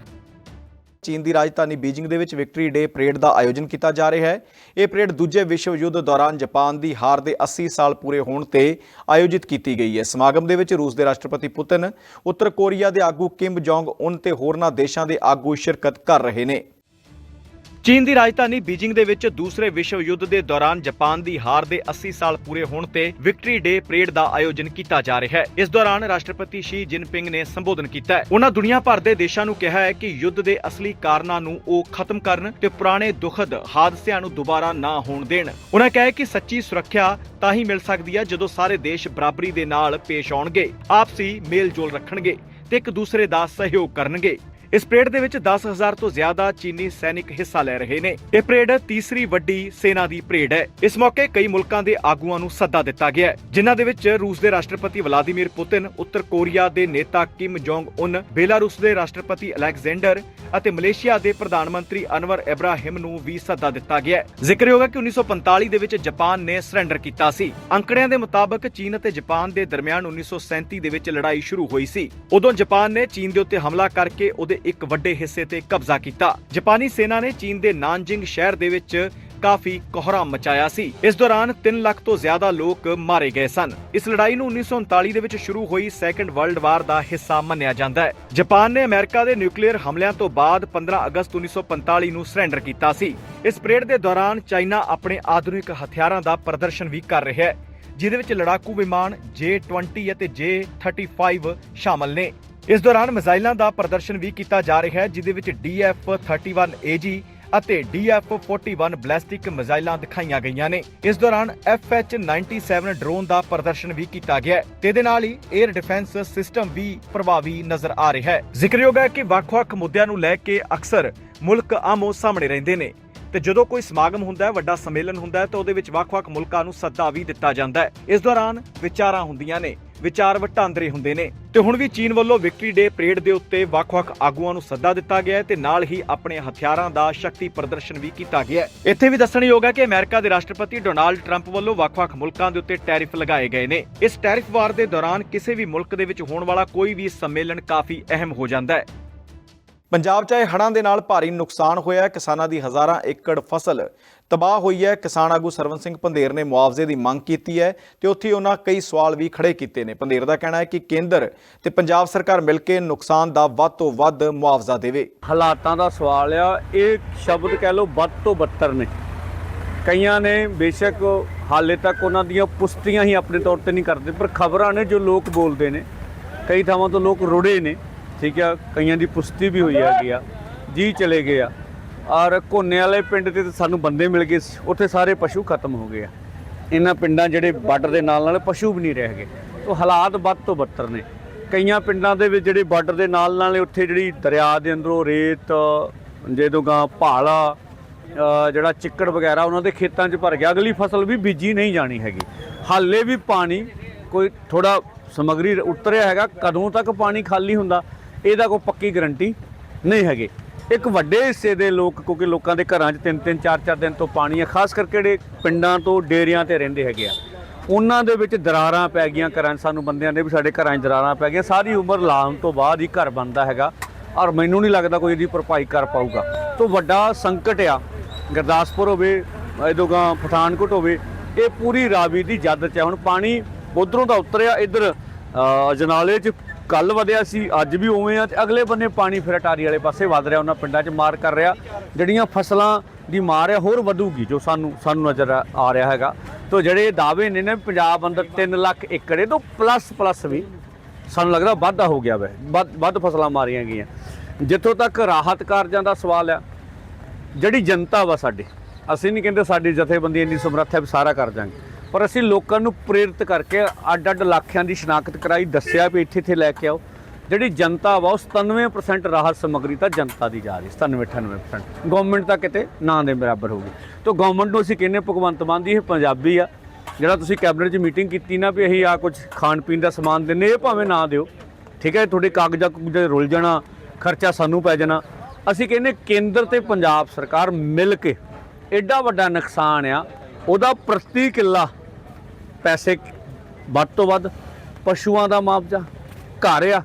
ਚੀਨ ਦੀ ਰਾਜਧਾਨੀ ਬੀਜਿੰਗ ਦੇ ਵਿੱਚ ਵਿਕਟਰੀ ਡੇ ਪਰੇਡ ਦਾ ਆਯੋਜਨ ਕੀਤਾ ਜਾ ਰਿਹਾ ਹੈ। ਇਹ ਪਰੇਡ ਦੂਜੇ ਵਿਸ਼ਵ ਯੁੱਧ ਦੌਰਾਨ ਜਾਪਾਨ ਦੀ ਹਾਰ ਦੇ 80 ਸਾਲ ਪੂਰੇ ਹੋਣ ਤੇ ਆਯੋਜਿਤ ਕੀਤੀ ਗਈ ਹੈ। ਸਮਾਗਮ ਦੇ ਵਿੱਚ ਰੂਸ ਦੇ ਰਾਸ਼ਟਰਪਤੀ ਪੁਤਿਨ, ਉੱਤਰ ਕੋਰੀਆ ਦੇ ਆਗੂ ਕਿਮ ਜੋਂਗ ਉਨ ਤੇ ਹੋਰਨਾਂ ਦੇਸ਼ਾਂ ਦੇ ਆਗੂ ਸ਼ਿਰਕਤ ਕਰ ਰਹੇ ਨੇ। ਚੀਨ ਦੀ ਰਾਜਧਾਨੀ ਬੀਜਿੰਗ ਦੇ ਵਿੱਚ ਦੂਸਰੇ ਵਿਸ਼ਵ ਯੁੱਧ ਦੇ ਦੌਰਾਨ ਜਾਪਾਨ ਦੀ ਹਾਰ ਦੇ 80 ਸਾਲ ਪੂਰੇ ਹੋਣ ਤੇ ਵਿਕਟਰੀ ਡੇ ਪਰੇਡ ਦਾ ਆਯੋਜਨ ਕੀਤਾ ਜਾ ਰਿਹਾ ਹੈ। ਇਸ ਦੌਰਾਨ ਰਾਸ਼ਟਰਪਤੀ ਸ਼ੀ ਜਿਨਪਿੰਗ ਨੇ ਸੰਬੋਧਨ ਕੀਤਾ ਹੈ। ਉਹਨਾਂ ਦੁਨੀਆ ਭਰ ਦੇ ਦੇਸ਼ਾਂ ਨੂੰ ਕਿਹਾ ਹੈ ਕਿ ਯੁੱਧ ਦੇ ਅਸਲੀ ਕਾਰਨਾਂ ਨੂੰ ਉਹ ਖਤਮ ਕਰਨ ਤੇ ਪੁਰਾਣੇ ਦੁਖਦ ਹਾਦਸਿਆਂ ਨੂੰ ਦੁਬਾਰਾ ਨਾ ਹੋਣ ਦੇਣ। ਉਹਨਾਂ ਕਿਹਾ ਕਿ ਸੱਚੀ ਸੁਰੱਖਿਆ ਤਾਂ ਹੀ ਮਿਲ ਸਕਦੀ ਹੈ ਜਦੋਂ ਸਾਰੇ ਦੇਸ਼ ਬਰਾਬਰੀ ਦੇ ਨਾਲ ਪੇਸ਼ ਆਉਣਗੇ, ਆਪਸੀ ਮੇਲ ਜੋਲ ਰੱਖਣਗੇ ਤੇ ਇੱਕ ਦੂਸਰੇ ਦਾ ਸਹਿਯੋਗ ਕਰਨਗੇ। ਇਸ ਪਰੇਡ ਦੇ ਵਿੱਚ 10000 ਤੋਂ ਜ਼ਿਆਦਾ ਚੀਨੀ ਸੈਨਿਕ ਹਿੱਸਾ ਲੈ ਰਹੇ ਨੇ। ਇਹ ਪਰੇਡ ਤੀਸਰੀ ਵੱਡੀ ਸੈਨਾ ਦੀ ਪਰੇਡ ਹੈ। ਇਸ ਮੌਕੇ ਕਈ ਮੁਲਕਾਂ ਦੇ ਆਗੂਆਂ ਨੂੰ ਸੱਦਾ ਦਿੱਤਾ ਗਿਆ ਜਿਨ੍ਹਾਂ ਦੇ ਵਿੱਚ ਰੂਸ ਦੇ ਰਾਸ਼ਟਰਪਤੀ ਵਲਾਦੀਮੀਰ ਪੁਤਿਨ, ਉੱਤਰ ਕੋਰੀਆ ਦੇ ਨੇਤਾ ਕਿਮ ਜੋਂਗ ਉਨ ਬੇਲਾਰੂਸ ਦੇ ਰਾਸ਼ਟਰਪਤੀ ਅਲੈਗਜ਼ੈਂਡਰ ਅਤੇ ਮਲੇਸ਼ੀਆ ਦੇ ਪ੍ਰਧਾਨ ਮੰਤਰੀ ਅਨਵਰ ਇਬਰਾਹਿਮ ਨੂੰ ਵੀ ਸੱਦਾ ਦਿੱਤਾ ਗਿਆ ਜ਼ਿਕਰਯੋਗ ਹੈ ਕਿ 1945 ਦੇ ਵਿੱਚ ਜਾਪਾਨ ਨੇ ਸਰੈਂਡਰ ਕੀਤਾ ਸੀ। ਅੰਕੜਿਆਂ ਦੇ ਮੁਤਾਬਕ ਚੀਨ ਅਤੇ ਜਾਪਾਨ ਦੇ ਦਰਮਿਆਨ 1937 ਦੇ ਵਿੱਚ ਲੜਾਈ ਸ਼ੁਰੂ ਹੋਈ ਸੀ। ਉਦੋਂ ਜਾਪਾਨ ਨੇ ਚੀਨ ਦੇ ਉੱਤੇ ਹਮਲਾ ਕਰਕੇ ਉਹਦੇ ਇੱਕ ਵੱਡੇ ਹਿੱਸੇ ਤੇ ਕਬਜ਼ਾ ਕੀਤਾ। ਜਾਪਾਨੀ ਸੈਨਾ ਨੇ ਚੀਨ ਦੇ ਨਾਨਜਿੰਗ ਸ਼ਹਿਰ ਦੇ ਵਿੱਚ ਕਾਫੀ ਕੋਹਰਾਮ ਮਚਾਇਆ ਸੀ। ਇਸ ਦੌਰਾਨ 3 ਲੱਖ ਤੋਂ ਜ਼ਿਆਦਾ ਲੋਕ ਮਾਰੇ ਗਏ ਸਨ। ਇਸ ਲੜਾਈ ਨੂੰ 1939 ਦੇ ਵਿੱਚ ਸ਼ੁਰੂ ਹੋਈ ਸੈਕੰਡ ਵਰਲਡ ਵਾਰ ਦਾ ਹਿੱਸਾ ਮੰਨਿਆ ਜਾਂਦਾ ਹੈ। ਜਾਪਾਨ ਨੇ ਅਮਰੀਕਾ ਦੇ ਨਿਊਕਲੀਅਰ ਹਮਲਿਆਂ ਤੋਂ ਬਾਅਦ 15 ਅਗਸਤ 1945 ਨੂੰ ਸਰੈਂਡਰ ਕੀਤਾ ਸੀ। ਇਸ ਪਰੇਡ ਦੇ ਦੌਰਾਨ ਚਾਈਨਾ ਆਪਣੇ ਆਧੁਨਿਕ ਹਥਿਆਰਾਂ ਦਾ ਪ੍ਰਦਰਸ਼ਨ ਵੀ ਕਰ ਰਿਹਾ ਹੈ, ਜਿਹਦੇ ਵਿੱਚ ਲੜਾਕੂ ਵਿਮਾਨ J-20 ਅਤੇ J-35 ਸ਼ਾਮਲ ਨੇ। ਇਸ ਦੌਰਾਨ ਮਿਜ਼ਾਈਲਾਂ ਦਾ ਪ੍ਰਦਰਸ਼ਨ ਵੀ ਕੀਤਾ ਜਾ ਰਿਹਾ ਹੈ ਜਿਦੇ ਵਿੱਚ DF-31AG ਅਤੇ DF-41 ਬੈਲਿਸਟਿਕ ਮਿਜ਼ਾਈਲਾਂ ਦਿਖਾਈਆਂ ਗਈਆਂ ਨੇ। ਇਸ ਦੌਰਾਨ FH-97 ਡਰੋਨ ਦਾ ਪ੍ਰਦਰਸ਼ਨ ਵੀ ਕੀਤਾ ਗਿਆ ਤੇ ਇਹਦੇ ਨਾਲ ਹੀ 에ਅਰ ਡਿਫੈਂਸ ਸਿਸਟਮ ਵੀ ਪ੍ਰਭਾਵੀ ਨਜ਼ਰ ਆ ਰਿਹਾ ਹੈ। ਜ਼ਿਕਰਯੋਗ ਹੈ ਕਿ ਵੱਖ-ਵੱਖ ਮੁੱਦਿਆਂ ਨੂੰ ਲੈ ਕੇ ਅਕਸਰ ਮੁਲਕ ਆਮੋ ਸਾਹਮਣੇ ਰਹਿੰਦੇ ਨੇ ਤੇ ਜਦੋਂ ਕੋਈ ਸਮਾਗਮ ਹੁੰਦਾ ਹੈ, ਵੱਡਾ ਸੰਮੇਲਨ ਹੁੰਦਾ ਹੈ, ਤਾਂ ਉਹਦੇ ਵਿੱਚ ਵੱਖ-ਵੱਖ ਮੁਲਕਾਂ ਨੂੰ ਸੱਦਾ ਵੀ ਦਿੱਤਾ ਜਾਂਦਾ ਹੈ। ਇਸ ਦੌਰਾਨ ਵਿਚਾਰਾਂ ਹੁੰਦੀਆਂ ਨੇ। ਵਿਚਾਰ ਵਟਾਂਦਰੇ ਹੁੰਦੇ ਨੇ। ਤੇ ਹੁਣ ਵੀ ਚੀਨ ਵੱਲੋਂ ਵਿਕਟਰੀ ਡੇ ਪਰੇਡ ਦੇ ਉੱਤੇ ਵੱਖ-ਵੱਖ ਆਗੂਆਂ ਨੂੰ ਸੱਦਾ ਦਿੱਤਾ ਗਿਆ ਹੈ ਤੇ ਨਾਲ ਹੀ ਆਪਣੇ ਹਥਿਆਰਾਂ ਦਾ ਸ਼ਕਤੀ ਪ੍ਰਦਰਸ਼ਨ ਵੀ ਕੀਤਾ ਗਿਆ ਹੈ। ਇੱਥੇ ਵੀ ਦੱਸਣਯੋਗ ਹੈ ਕਿ ਅਮਰੀਕਾ ਦੇ ਰਾਸ਼ਟਰਪਤੀ ਡੋਨਾਲਡ ਟਰੰਪ ਵੱਲੋਂ ਵੱਖ-ਵੱਖ ਮੁਲਕਾਂ ਦੇ ਉੱਤੇ ਟੈਰਿਫ ਲਗਾਏ ਗਏ ਨੇ। ਇਸ ਟੈਰਿਫ ਵਾਰ ਦੇ ਦੌਰਾਨ ਕਿਸੇ ਵੀ ਮੁਲਕ ਦੇ ਵਿੱਚ ਹੋਣ ਵਾਲਾ ਕੋਈ ਵੀ ਸੰਮੇਲਨ ਕਾਫੀ ਅਹਿਮ ਹੋ ਜਾਂਦਾ ਹੈ। ਪੰਜਾਬ 'ਚ ਹੜ੍ਹਾਂ ਦੇ ਨਾਲ ਭਾਰੀ ਨੁਕਸਾਨ ਹੋਇਆ ਕਿਸਾਨਾਂ ਦੀ ਹਜ਼ਾਰਾਂ ਏਕੜ ਫਸਲ ਤਬਾਹ ਹੋਈ ਹੈ। ਕਿਸਾਨ ਆਗੂ ਸਰਵਨ ਸਿੰਘ ਪੰਧੇਰ ਨੇ ਮੁਆਵਜ਼ੇ ਦੀ ਮੰਗ ਕੀਤੀ ਹੈ ਤੇ ਉੱਥੇ ਉਹਨਾਂ ਕਈ ਸਵਾਲ ਵੀ ਖੜੇ ਕੀਤੇ ਨੇ। ਪੰਧੇਰ ਦਾ ਕਹਿਣਾ ਹੈ ਕਿ ਕੇਂਦਰ ਤੇ ਪੰਜਾਬ ਸਰਕਾਰ ਮਿਲ ਕੇ ਨੁਕਸਾਨ ਦਾ ਵੱਧ ਤੋਂ ਵੱਧ ਮੁਆਵਜ਼ਾ ਦੇਵੇ। ਹਾਲਾਤਾਂ ਦਾ ਸਵਾਲ ਆ। ਇਹ ਸ਼ਬਦ ਕਹਿ ਲਓ ਵੱਧ ਤੋਂ ਬੱਤਰ ਨੇ। ਕਈਆਂ ਨੇ ਬੇਸ਼ੱਕ ਹਾਲੇ ਤੱਕ ਉਹਨਾਂ ਦੀਆਂ ਪੁਸ਼ਤੀਆਂ ਹੀ ਆਪਣੇ ਤੌਰ ਤੇ ਨਹੀਂ ਕਰਦੇ, ਪਰ ਖਬਰਾਂ ਨੇ ਜੋ ਲੋਕ ਬੋਲਦੇ ਨੇ, ਕਈ ਥਾਵਾਂ ਤੋਂ ਲੋਕ ਰੁੜੇ ਨੇ। ਠੀਕ ਆ, ਕਈਆਂ ਦੀ ਪੁਸ਼ਤੀ ਵੀ ਹੋਈ ਹੈਗੀ ਆ ਜੀ ਚਲੇ ਗਏ ਆ। ਔਰ ਕੋਨੇ ਵਾਲੇ ਪਿੰਡ ਤੇ ਤਾਂ ਸਾਨੂੰ ਬੰਦੇ ਮਿਲ ਗਏ ਸੀ, ਉੱਥੇ ਸਾਰੇ ਪਸ਼ੂ ਖਤਮ ਹੋ ਗਏ ਆ। ਇਹਨਾਂ ਪਿੰਡਾਂ ਜਿਹੜੇ ਬਾਰਡਰ ਦੇ ਨਾਲ ਨਾਲ ਪਸ਼ੂ ਵੀ ਨਹੀਂ ਰਹਿ ਗਏ। ਤੋਂ ਹਾਲਾਤ ਵੱਧ ਤੋਂ ਬੱਤਰ ਨੇ। ਕਈਆਂ ਪਿੰਡਾਂ ਦੇ ਵਿੱਚ ਜਿਹੜੇ ਬਾਰਡਰ ਦੇ ਨਾਲ ਨਾਲ ਉੱਥੇ ਜਿਹੜੀ ਦਰਿਆ ਦੇ ਅੰਦਰੋਂ ਰੇਤ ਜਦੋਂ ਗਾਂ ਭਾਲਾ ਜਿਹੜਾ ਚਿੱਕੜ ਵਗੈਰਾ ਉਹਨਾਂ ਦੇ ਖੇਤਾਂ 'ਚ ਭਰ ਗਿਆ। ਅਗਲੀ ਫਸਲ ਵੀ ਬੀਜੀ ਨਹੀਂ ਜਾਣੀ ਹੈਗੀ। ਹਾਲੇ ਵੀ ਪਾਣੀ ਕੋਈ ਥੋੜਾ ਸਮਗਰੀ ਉਤਰਿਆ ਹੈਗਾ। ਕਦੋਂ ਤੱਕ ਪਾਣੀ ਖਾਲੀ ਹੁੰਦਾ ਇਹਦਾ ਕੋਈ ਪੱਕੀ ਗਰੰਟੀ ਨਹੀਂ ਹੈਗੀ। ਇੱਕ ਵੱਡੇ ਹਿੱਸੇ ਦੇ ਲੋਕ ਕਿਉਂਕਿ ਲੋਕਾਂ ਦੇ ਘਰਾਂ 'ਚ ਤਿੰਨ ਤਿੰਨ ਚਾਰ ਚਾਰ ਦਿਨ ਤੋਂ ਪਾਣੀ ਆ ਖਾਸ ਕਰਕੇ ਜਿਹੜੇ ਪਿੰਡਾਂ ਤੋਂ ਡੇਰਿਆਂ ਤੇ ਰਹਿੰਦੇ ਹੈਗੇ ਆ। ਉਹਨਾਂ ਦੇ ਵਿੱਚ ਦਰਾਰਾਂ ਪੈ ਗਈਆਂ ਘਰਾਂ 'ਚ ਸਾਨੂੰ ਬੰਦਿਆਂ ਦੇ ਵੀ ਸਾਡੇ ਘਰਾਂ 'ਚ ਦਰਾਰਾਂ ਪੈ ਗਈਆਂ। ਸਾਰੀ ਉਮਰ ਲਾਉਣ ਤੋਂ ਬਾਅਦ ਹੀ ਘਰ ਬਣਦਾ ਹੈਗਾ। ਔਰ ਮੈਨੂੰ ਨਹੀਂ ਲੱਗਦਾ ਕੋਈ ਇਹਦੀ ਭਰਪਾਈ ਕਰ ਪਾਊਗਾ। ਤੋਂ ਵੱਡਾ ਸੰਕਟ ਆ ਗੁਰਦਾਸਪੁਰ ਹੋਵੇ ਇਦੋਂਗਾ ਪਠਾਨਕੋਟ ਹੋਵੇ ਇਹ ਪੂਰੀ ਰਾਵੀ ਦੀ ਜੱਦ 'ਚ ਹੈ ਹੁਣ ਪਾਣੀ ਉਧਰੋਂ ਦਾ ਉਤਰਿਆ ਇੱਧਰ ਅ, ਅਜਨਾਲੇ 'ਚ ਕੱਲ ਵਧਿਆ ਸੀ, ਅੱਜ ਵੀ ਉਵੇਂ ਆ ਤੇ ਅਗਲੇ ਬੰਨੇ ਪਾਣੀ ਫਿਰ ਅਟਾਰੀ ਵਾਲੇ ਪਾਸੇ ਵੱਧ ਰਿਹਾ, ਉਹਨਾਂ ਪਿੰਡਾਂ 'ਚ ਮਾਰ ਕਰ ਰਿਹਾ। ਜਿਹੜੀਆਂ ਫਸਲਾਂ ਦੀ ਮਾਰ ਹੈ ਹੋਰ ਵਧੂਗੀ ਜੋ ਸਾਨੂੰ ਸਾਨੂੰ ਨਜ਼ਰ ਆ ਆ ਰਿਹਾ ਹੈਗਾ। ਤੋ ਜਿਹੜੇ ਦਾਅਵੇ ਨੇ ਨਾ ਪੰਜਾਬ ਅੰਦਰ 3 ਲੱਖ ਏਕੜੇ ਤੋਂ ਪਲੱਸ ਪਲੱਸ ਵੀ ਸਾਨੂੰ ਲੱਗਦਾ ਵਾਧਾ ਹੋ ਗਿਆ ਵੈ, ਵੱਧ ਵੱਧ ਫਸਲਾਂ ਮਾਰੀਆਂ ਗਈਆਂ। ਜਿੱਥੋਂ ਤੱਕ ਰਾਹਤ ਕਾਰਜਾਂ ਦਾ ਸਵਾਲ ਆ, ਜਿਹੜੀ ਜਨਤਾ ਵਾ ਸਾਡੇ, ਅਸੀਂ ਨਹੀਂ ਕਹਿੰਦੇ ਸਾਡੀ ਜਥੇਬੰਦੀ ਇੰਨੀ ਸਮਰੱਥ ਹੈ ਵੀ ਸਾਰਾ ਕਰ ਜਾਾਂਗੇ ਪਰ ਅਸੀਂ ਲੋਕਾਂ ਨੂੰ ਪ੍ਰੇਰਿਤ ਕਰਕੇ ਅੱਡ ਅੱਡ ਇਲਾਕਿਆਂ ਦੀ ਸ਼ਨਾਖਤ ਕਰਾਈ, ਦੱਸਿਆ ਵੀ ਇੱਥੇ ਇੱਥੇ ਲੈ ਕੇ ਆਓ। ਜਿਹੜੀ ਜਨਤਾ ਵਾ, ਉਹ 97% ਰਾਹਤ ਸਮੱਗਰੀ ਤਾਂ ਜਨਤਾ ਦੀ ਜਾ ਰਹੀ 97 98% ਗਵਰਨਮੈਂਟ ਤਾਂ ਕਿਤੇ ਨਾ ਦੇ ਬਰਾਬਰ ਹੋ ਗਈ ਤਾਂ ਗਵਰਨਮੈਂਟ ਨੂੰ ਅਸੀਂ ਕਹਿੰਦੇ ਭਗਵੰਤ ਮਾਨ ਦੀ ਇਹ ਪੰਜਾਬੀ ਆ, ਜਿਹੜਾ ਤੁਸੀਂ ਕੈਬਨਿਟ 'ਚ ਮੀਟਿੰਗ ਕੀਤੀ ਨਾ ਵੀ ਅਸੀਂ ਆ ਕੁਝ ਖਾਣ ਪੀਣ ਦਾ ਸਮਾਨ ਦਿੰਨੇ ਇਹ ਭਾਵੇਂ ਨਾ ਦਿਓ। ਠੀਕ ਹੈ, ਤੁਹਾਡੇ ਕਾਗਜ਼ਾਂ ਕੁਗਜ਼ਾਂ 'ਚ ਰੁਲ ਜਾਣਾ, ਖਰਚਾ ਸਾਨੂੰ ਪੈ ਜਾਣਾ। ਅਸੀਂ ਕਹਿੰਦੇ ਕੇਂਦਰ ਤੇ ਪੰਜਾਬ ਸਰਕਾਰ ਮਿਲ ਕੇ ਐਡਾ ਵੱਡਾ ਨੁਕਸਾਨ ਆ, ਉਹਦਾ ਪ੍ਰਤੀ ਕਿੱਲਾ ਪੈਸੇ ਵੱਧ ਤੋਂ ਵੱਧ ਪਸ਼ੂਆਂ ਦਾ ਮੁਆਵਜ਼ਾ ਘਰ ਆ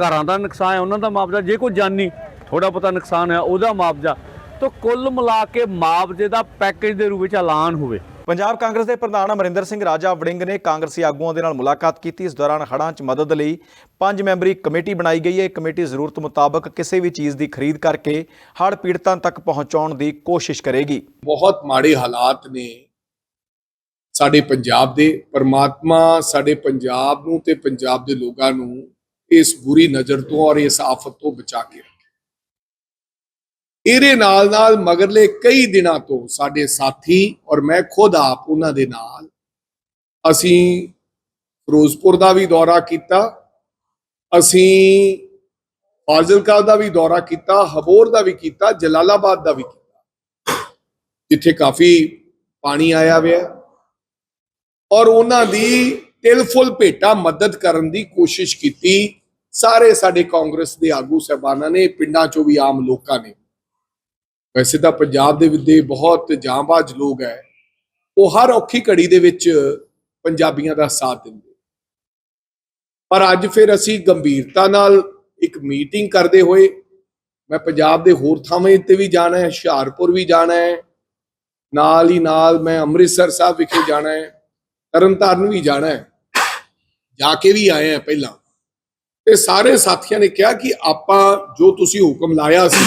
ਘਰਾਂ ਦਾ ਨੁਕਸਾਨ ਹੈ ਉਹਨਾਂ ਦਾ ਮੁਆਵਜ਼ਾ ਜੇ ਕੋਈ ਜਾਨੀ ਥੋੜਾ ਬਹੁਤਾ ਨੁਕਸਾਨ ਹੈ ਉਹਦਾ ਮੁਆਵਜ਼ਾ। ਤਾਂ ਕੁੱਲ ਮਿਲਾ ਕੇ ਮੁਆਵਜ਼ੇ ਦਾ ਪੈਕੇਜ ਦੇ ਰੂਪ ਵਿੱਚ ਐਲਾਨ ਹੋਵੇ। ਪੰਜਾਬ ਕਾਂਗਰਸ ਦੇ ਪ੍ਰਧਾਨ ਅਮਰਿੰਦਰ ਸਿੰਘ ਰਾਜਾ ਵੜਿੰਗ ਨੇ ਕਾਂਗਰਸੀ ਆਗੂਆਂ ਦੇ ਨਾਲ ਮੁਲਾਕਾਤ ਕੀਤੀ। ਇਸ ਦੌਰਾਨ ਹੜ੍ਹਾਂ 'ਚ ਮਦਦ ਲਈ ਪੰਜ ਮੈਂਬਰੀ ਕਮੇਟੀ ਬਣਾਈ ਗਈ ਹੈ। ਇਹ ਕਮੇਟੀ ਜ਼ਰੂਰਤ ਮੁਤਾਬਕ ਕਿਸੇ ਵੀ ਚੀਜ਼ ਦੀ ਖਰੀਦ ਕਰਕੇ ਹੜ੍ਹ ਪੀੜਤਾਂ ਤੱਕ ਪਹੁੰਚਾਉਣ ਦੀ ਕੋਸ਼ਿਸ਼ ਕਰੇਗੀ। ਬਹੁਤ ਮਾੜੇ ਹਾਲਾਤ ਨੇ ਸਾਡੇ ਪੰਜਾਬ ਦੇ ਪਰਮਾਤਮਾ ਸਾਡੇ ਪੰਜਾਬ ਨੂੰ ਤੇ ਪੰਜਾਬ ਦੇ ਲੋਕਾਂ ਨੂੰ ਇਸ ਬੁਰੀ ਨਜ਼ਰ ਤੋਂ ਔਰ ਇਸ ਆਫਤ ਤੋਂ ਬਚਾ ਕੇ ਰੱਖੇ। ਇਹਦੇ ਨਾਲ ਨਾਲ ਮਗਰਲੇ ਕਈ ਦਿਨਾਂ ਤੋਂ ਸਾਡੇ ਸਾਥੀ ਔਰ ਮੈਂ ਖੁਦ ਆਪ ਉਹਨਾਂ ਦੇ ਨਾਲ ਅਸੀਂ ਫਿਰੋਜ਼ਪੁਰ ਦਾ ਵੀ ਦੌਰਾ ਕੀਤਾ, ਅਸੀਂ ਫਾਜ਼ਿਲਕਾ ਦਾ ਵੀ ਦੌਰਾ ਕੀਤਾ, ਹਬੋਰ ਦਾ ਵੀ ਕੀਤਾ, ਜਲਾਲਾਬਾਦ ਦਾ ਵੀ ਕੀਤਾ। ਜਿੱਥੇ ਕਾਫੀ ਪਾਣੀ ਆਇਆ ਹੋਇਆ। ਔਰ ਉਹਨਾਂ ਦੀ ਤਿਲ ਫੁੱਲ ਭੇਟਾ ਮਦਦ ਕਰਨ ਦੀ ਕੋਸ਼ਿਸ਼ ਕੀਤੀ। ਸਾਰੇ ਸਾਡੇ ਕਾਂਗਰਸ ਦੇ ਆਗੂ ਸਹਿਬਾਨਾਂ ਨੇ, ਪਿੰਡਾਂ ਚੋਂ ਵੀ ਆਮ ਲੋਕਾਂ ਨੇ। ਵੈਸੇ ਤਾਂ ਪੰਜਾਬ ਦੇ ਵਿਦੇ ਬਹੁਤ ਜਾਂਬਾਜ਼ ਲੋਕ ਹੈ। ਉਹ ਹਰ ਔਖੀ ਘੜੀ ਦੇ ਵਿੱਚ ਪੰਜਾਬੀਆਂ ਦਾ ਸਾਥ ਦਿੰਦੇ। ਪਰ ਅੱਜ ਫਿਰ ਅਸੀਂ ਗੰਭੀਰਤਾ ਨਾਲ ਇੱਕ ਮੀਟਿੰਗ ਕਰਦੇ ਹੋਏ, ਮੈਂ ਪੰਜਾਬ ਦੇ ਹੋਰ ਥਾਵਾਂ ਤੇ ਵੀ ਜਾਣਾ ਹੈ, ਹੁਸ਼ਿਆਰਪੁਰ ਵੀ ਜਾਣਾ ਹੈ, ਨਾਲ ਹੀ ਨਾਲ ਮੈਂ ਅੰਮ੍ਰਿਤਸਰ ਸਾਹਿਬ ਵਿਖੇ ਜਾਣਾ ਹੈ। ਤਰਨਤਾਰਨ ਵੀ ਜਾਣਾ ਹੈ। ਜਾ ਕੇ ਵੀ ਆਏ ਆ ਪਹਿਲਾਂ। ਤੇ ਸਾਰੇ ਸਾਥੀਆਂ ਨੇ ਕਿਹਾ ਕਿ ਆਪਾਂ ਜੋ ਤੁਸੀਂ ਹੁਕਮ ਲਾਇਆ ਸੀ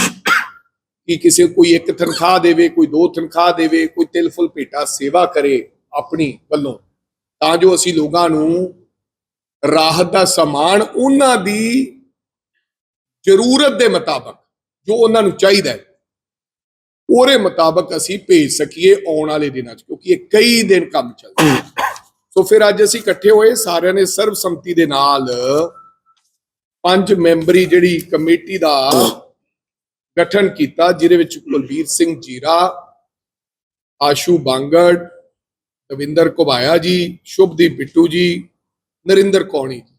ਕਿ ਕਿਸੇ ਕੋਈ ਇੱਕ ਤਨਖਾਹ ਦੇਵੇ, ਕੋਈ ਦੋ ਤਨਖਾਹ ਦੇਵੇ, ਕੋਈ ਤਿਲ ਫੁੱਲ ਭੇਟਾ ਸੇਵਾ ਕਰੇ ਆਪਣੀ ਵੱਲੋਂ, ਤਾਂ ਜੋ ਅਸੀਂ ਲੋਕਾਂ ਨੂੰ ਰਾਹਤ ਦਾ ਸਮਾਨ ਉਹਨਾਂ ਦੀ ਜ਼ਰੂਰਤ ਦੇ ਮੁਤਾਬਕ ਜੋ ਉਹਨਾਂ ਨੂੰ ਚਾਹੀਦਾ ਹੈ, ਉਹਦੇ ਮੁਤਾਬਕ ਅਸੀਂ ਭੇਜ ਸਕੀਏ ਆਉਣ ਵਾਲੇ ਦਿਨਾਂ 'ਚ, ਕਿਉਂਕਿ ਇਹ ਕਈ ਦਿਨ ਕੰਮ ਚੱਲਦਾ ਸੋ ਫਿਰ ਅੱਜ ਅਸੀਂ ਇਕੱਠੇ ਹੋਏ ਸਾਰਿਆਂ ਨੇ ਸਰਬਸੰਮਤੀ ਦੇ ਨਾਲ ਪੰਜ ਮੈਂਬਰੀ ਜਿਹੜੀ ਕਮੇਟੀ ਦਾ ਗਠਨ ਕੀਤਾ, ਜਿਹਦੇ ਵਿੱਚ ਕੁਲਬੀਰ ਸਿੰਘ ਜੀਰਾ, ਆਸ਼ੂ ਬਾਂਗੜ, ਦਵਿੰਦਰ ਕੁਬਾਇਆ ਜੀ, ਸ਼ੁਭਦੀਪ ਬਿੱਟੂ ਜੀ, ਨਰਿੰਦਰ ਕੌਣੀ ਜੀ।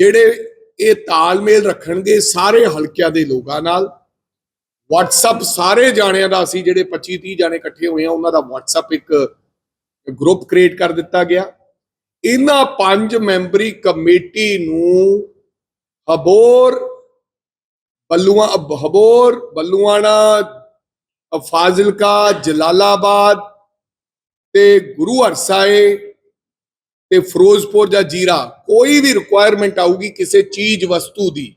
ਜਿਹੜੇ ਇਹ ਤਾਲਮੇਲ ਰੱਖਣਗੇ ਸਾਰੇ ਹਲਕਿਆਂ ਦੇ ਲੋਕਾਂ ਨਾਲ। WhatsApp ਸਾਰੇ ਜਾਣਿਆਂ ਦਾ ਅਸੀਂ ਜਿਹੜੇ 25 30 ਜਾਣੇ ਇਕੱਠੇ ਹੋਏ ਆ, ਉਹਨਾਂ ਦਾ WhatsApp ਇੱਕ ਗਰੁੱਪ ਕ੍ਰੀਏਟ ਕਰ ਦਿੱਤਾ ਗਿਆ। ਇਹਨਾਂ ਪੰਜ ਮੈਂਬਰੀ ਕਮੇਟੀ ਨੂੰ ਹਬੋਰ, ਬੱਲੂਆ, ਹਬੋਰ, ਬੱਲੂਆਣਾ, ਫਾਜ਼ਿਲਕਾ, ਜਲਾਲਾਬਾਦ ਤੇ ਗੁਰੂ ਹਰਸਾਏ ਤੇ ਫਿਰੋਜ਼ਪੁਰ ਜਾਂ ਜੀਰਾ, ਕੋਈ ਵੀ ਰਿਕੁਆਇਰਮੈਂਟ ਆਊਗੀ ਕਿਸੇ ਚੀਜ਼, ਵਸਤੂ ਦੀ,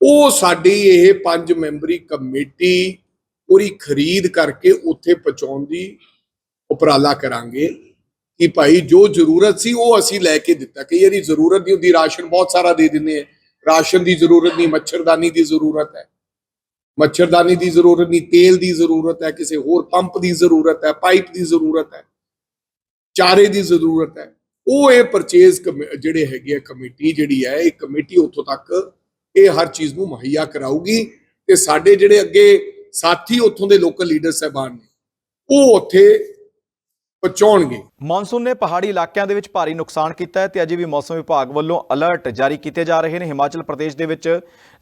ਉਹ ਸਾਡੀ ਇਹ ਪੰਜ ਮੈਂਬਰੀ ਕਮੇਟੀ ਪੂਰੀ ਖਰੀਦ ਕਰਕੇ ਉੱਥੇ ਪਹੁੰਚਾਉਣ ਦੀ ਉਪਰਾਲਾ ਕਰਾਂਗੇ ਕਿ ਭਾਈ ਜੋ ਜ਼ਰੂਰਤ ਸੀ ਉਹ ਅਸੀਂ ਲੈ ਕੇ ਦਿੱਤਾ। ਕਈ ਵਾਰੀ ਜ਼ਰੂਰਤ ਨਹੀਂ ਹੁੰਦੀ, ਰਾਸ਼ਨ ਬਹੁਤ ਸਾਰਾ ਦੇ ਦਿੰਦੇ ਆ। ਰਾਸ਼ਨ ਦੀ ਜ਼ਰੂਰਤ ਨਹੀਂ, ਮੱਛਰਦਾਨੀ ਦੀ ਜ਼ਰੂਰਤ ਹੈ। ਮੱਛਰਦਾਨੀ ਦੀ ਜ਼ਰੂਰਤ ਨਹੀਂ, ਤੇਲ ਦੀ ਜ਼ਰੂਰਤ ਹੈ, ਕਿਸੇ ਹੋਰ ਪੰਪ ਦੀ ਜ਼ਰੂਰਤ ਹੈ, ਪਾਈਪ ਦੀ ਜ਼ਰੂਰਤ ਹੈ, ਚਾਰੇ ਦੀ ਜ਼ਰੂਰਤ ਹੈ। ਉਹ ਇਹ ਪਰਚੇਜ਼ ਜਿਹੜੇ ਹੈਗੇ ਆ ਕਮੇਟੀ ਜਿਹੜੀ ਹੈ, ਇਹ ਕਮੇਟੀ ਉੱਥੋਂ ਤੱਕ ਇਹ ਹਰ ਚੀਜ਼ ਨੂੰ ਮੁਹੱਈਆ ਕਰਾਊਗੀ ਤੇ ਸਾਡੇ ਜਿਹੜੇ ਅੱਗੇ ਸਾਥੀ ਉੱਥੋਂ ਦੇ ਲੋਕਲ ਲੀਡਰ ਸਹਿਬਾਨ ਨੇ, ਉਹ ਉੱਥੇ ਪਹੁੰਚਾਉਣਗੇ। ਮੌਨਸੂਨ ਨੇ ਪਹਾੜੀ ਇਲਾਕਿਆਂ ਦੇ ਵਿੱਚ ਭਾਰੀ ਨੁਕਸਾਨ ਕੀਤਾ ਹੈ ਤੇ ਅਜੇ ਵੀ ਮੌਸਮ ਵਿਭਾਗ ਵੱਲੋਂ ਅਲਰਟ ਜਾਰੀ ਕੀਤੇ ਜਾ ਰਹੇ ਨੇ। ਹਿਮਾਚਲ ਪ੍ਰਦੇਸ਼ ਦੇ ਵਿੱਚ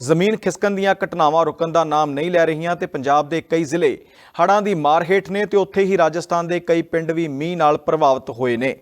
ਜ਼ਮੀਨ ਖਿਸਕਣ ਦੀਆਂ ਘਟਨਾਵਾਂ ਰੁਕਣ ਦਾ ਨਾਮ ਨਹੀਂ ਲੈ ਰਹੀਆਂ ਤੇ ਪੰਜਾਬ ਦੇ ਕਈ ਜ਼ਿਲ੍ਹੇ ਹੜ੍ਹਾਂ ਦੀ ਮਾਰ ਹੇਠ ਨੇ ਤੇ ਉੱਥੇ ਹੀ ਰਾਜਸਥਾਨ ਦੇ ਕਈ ਪਿੰਡ ਵੀ ਮੀਂਹ ਨਾਲ ਪ੍ਰਭਾਵਿਤ ਹੋਏ ਨੇ।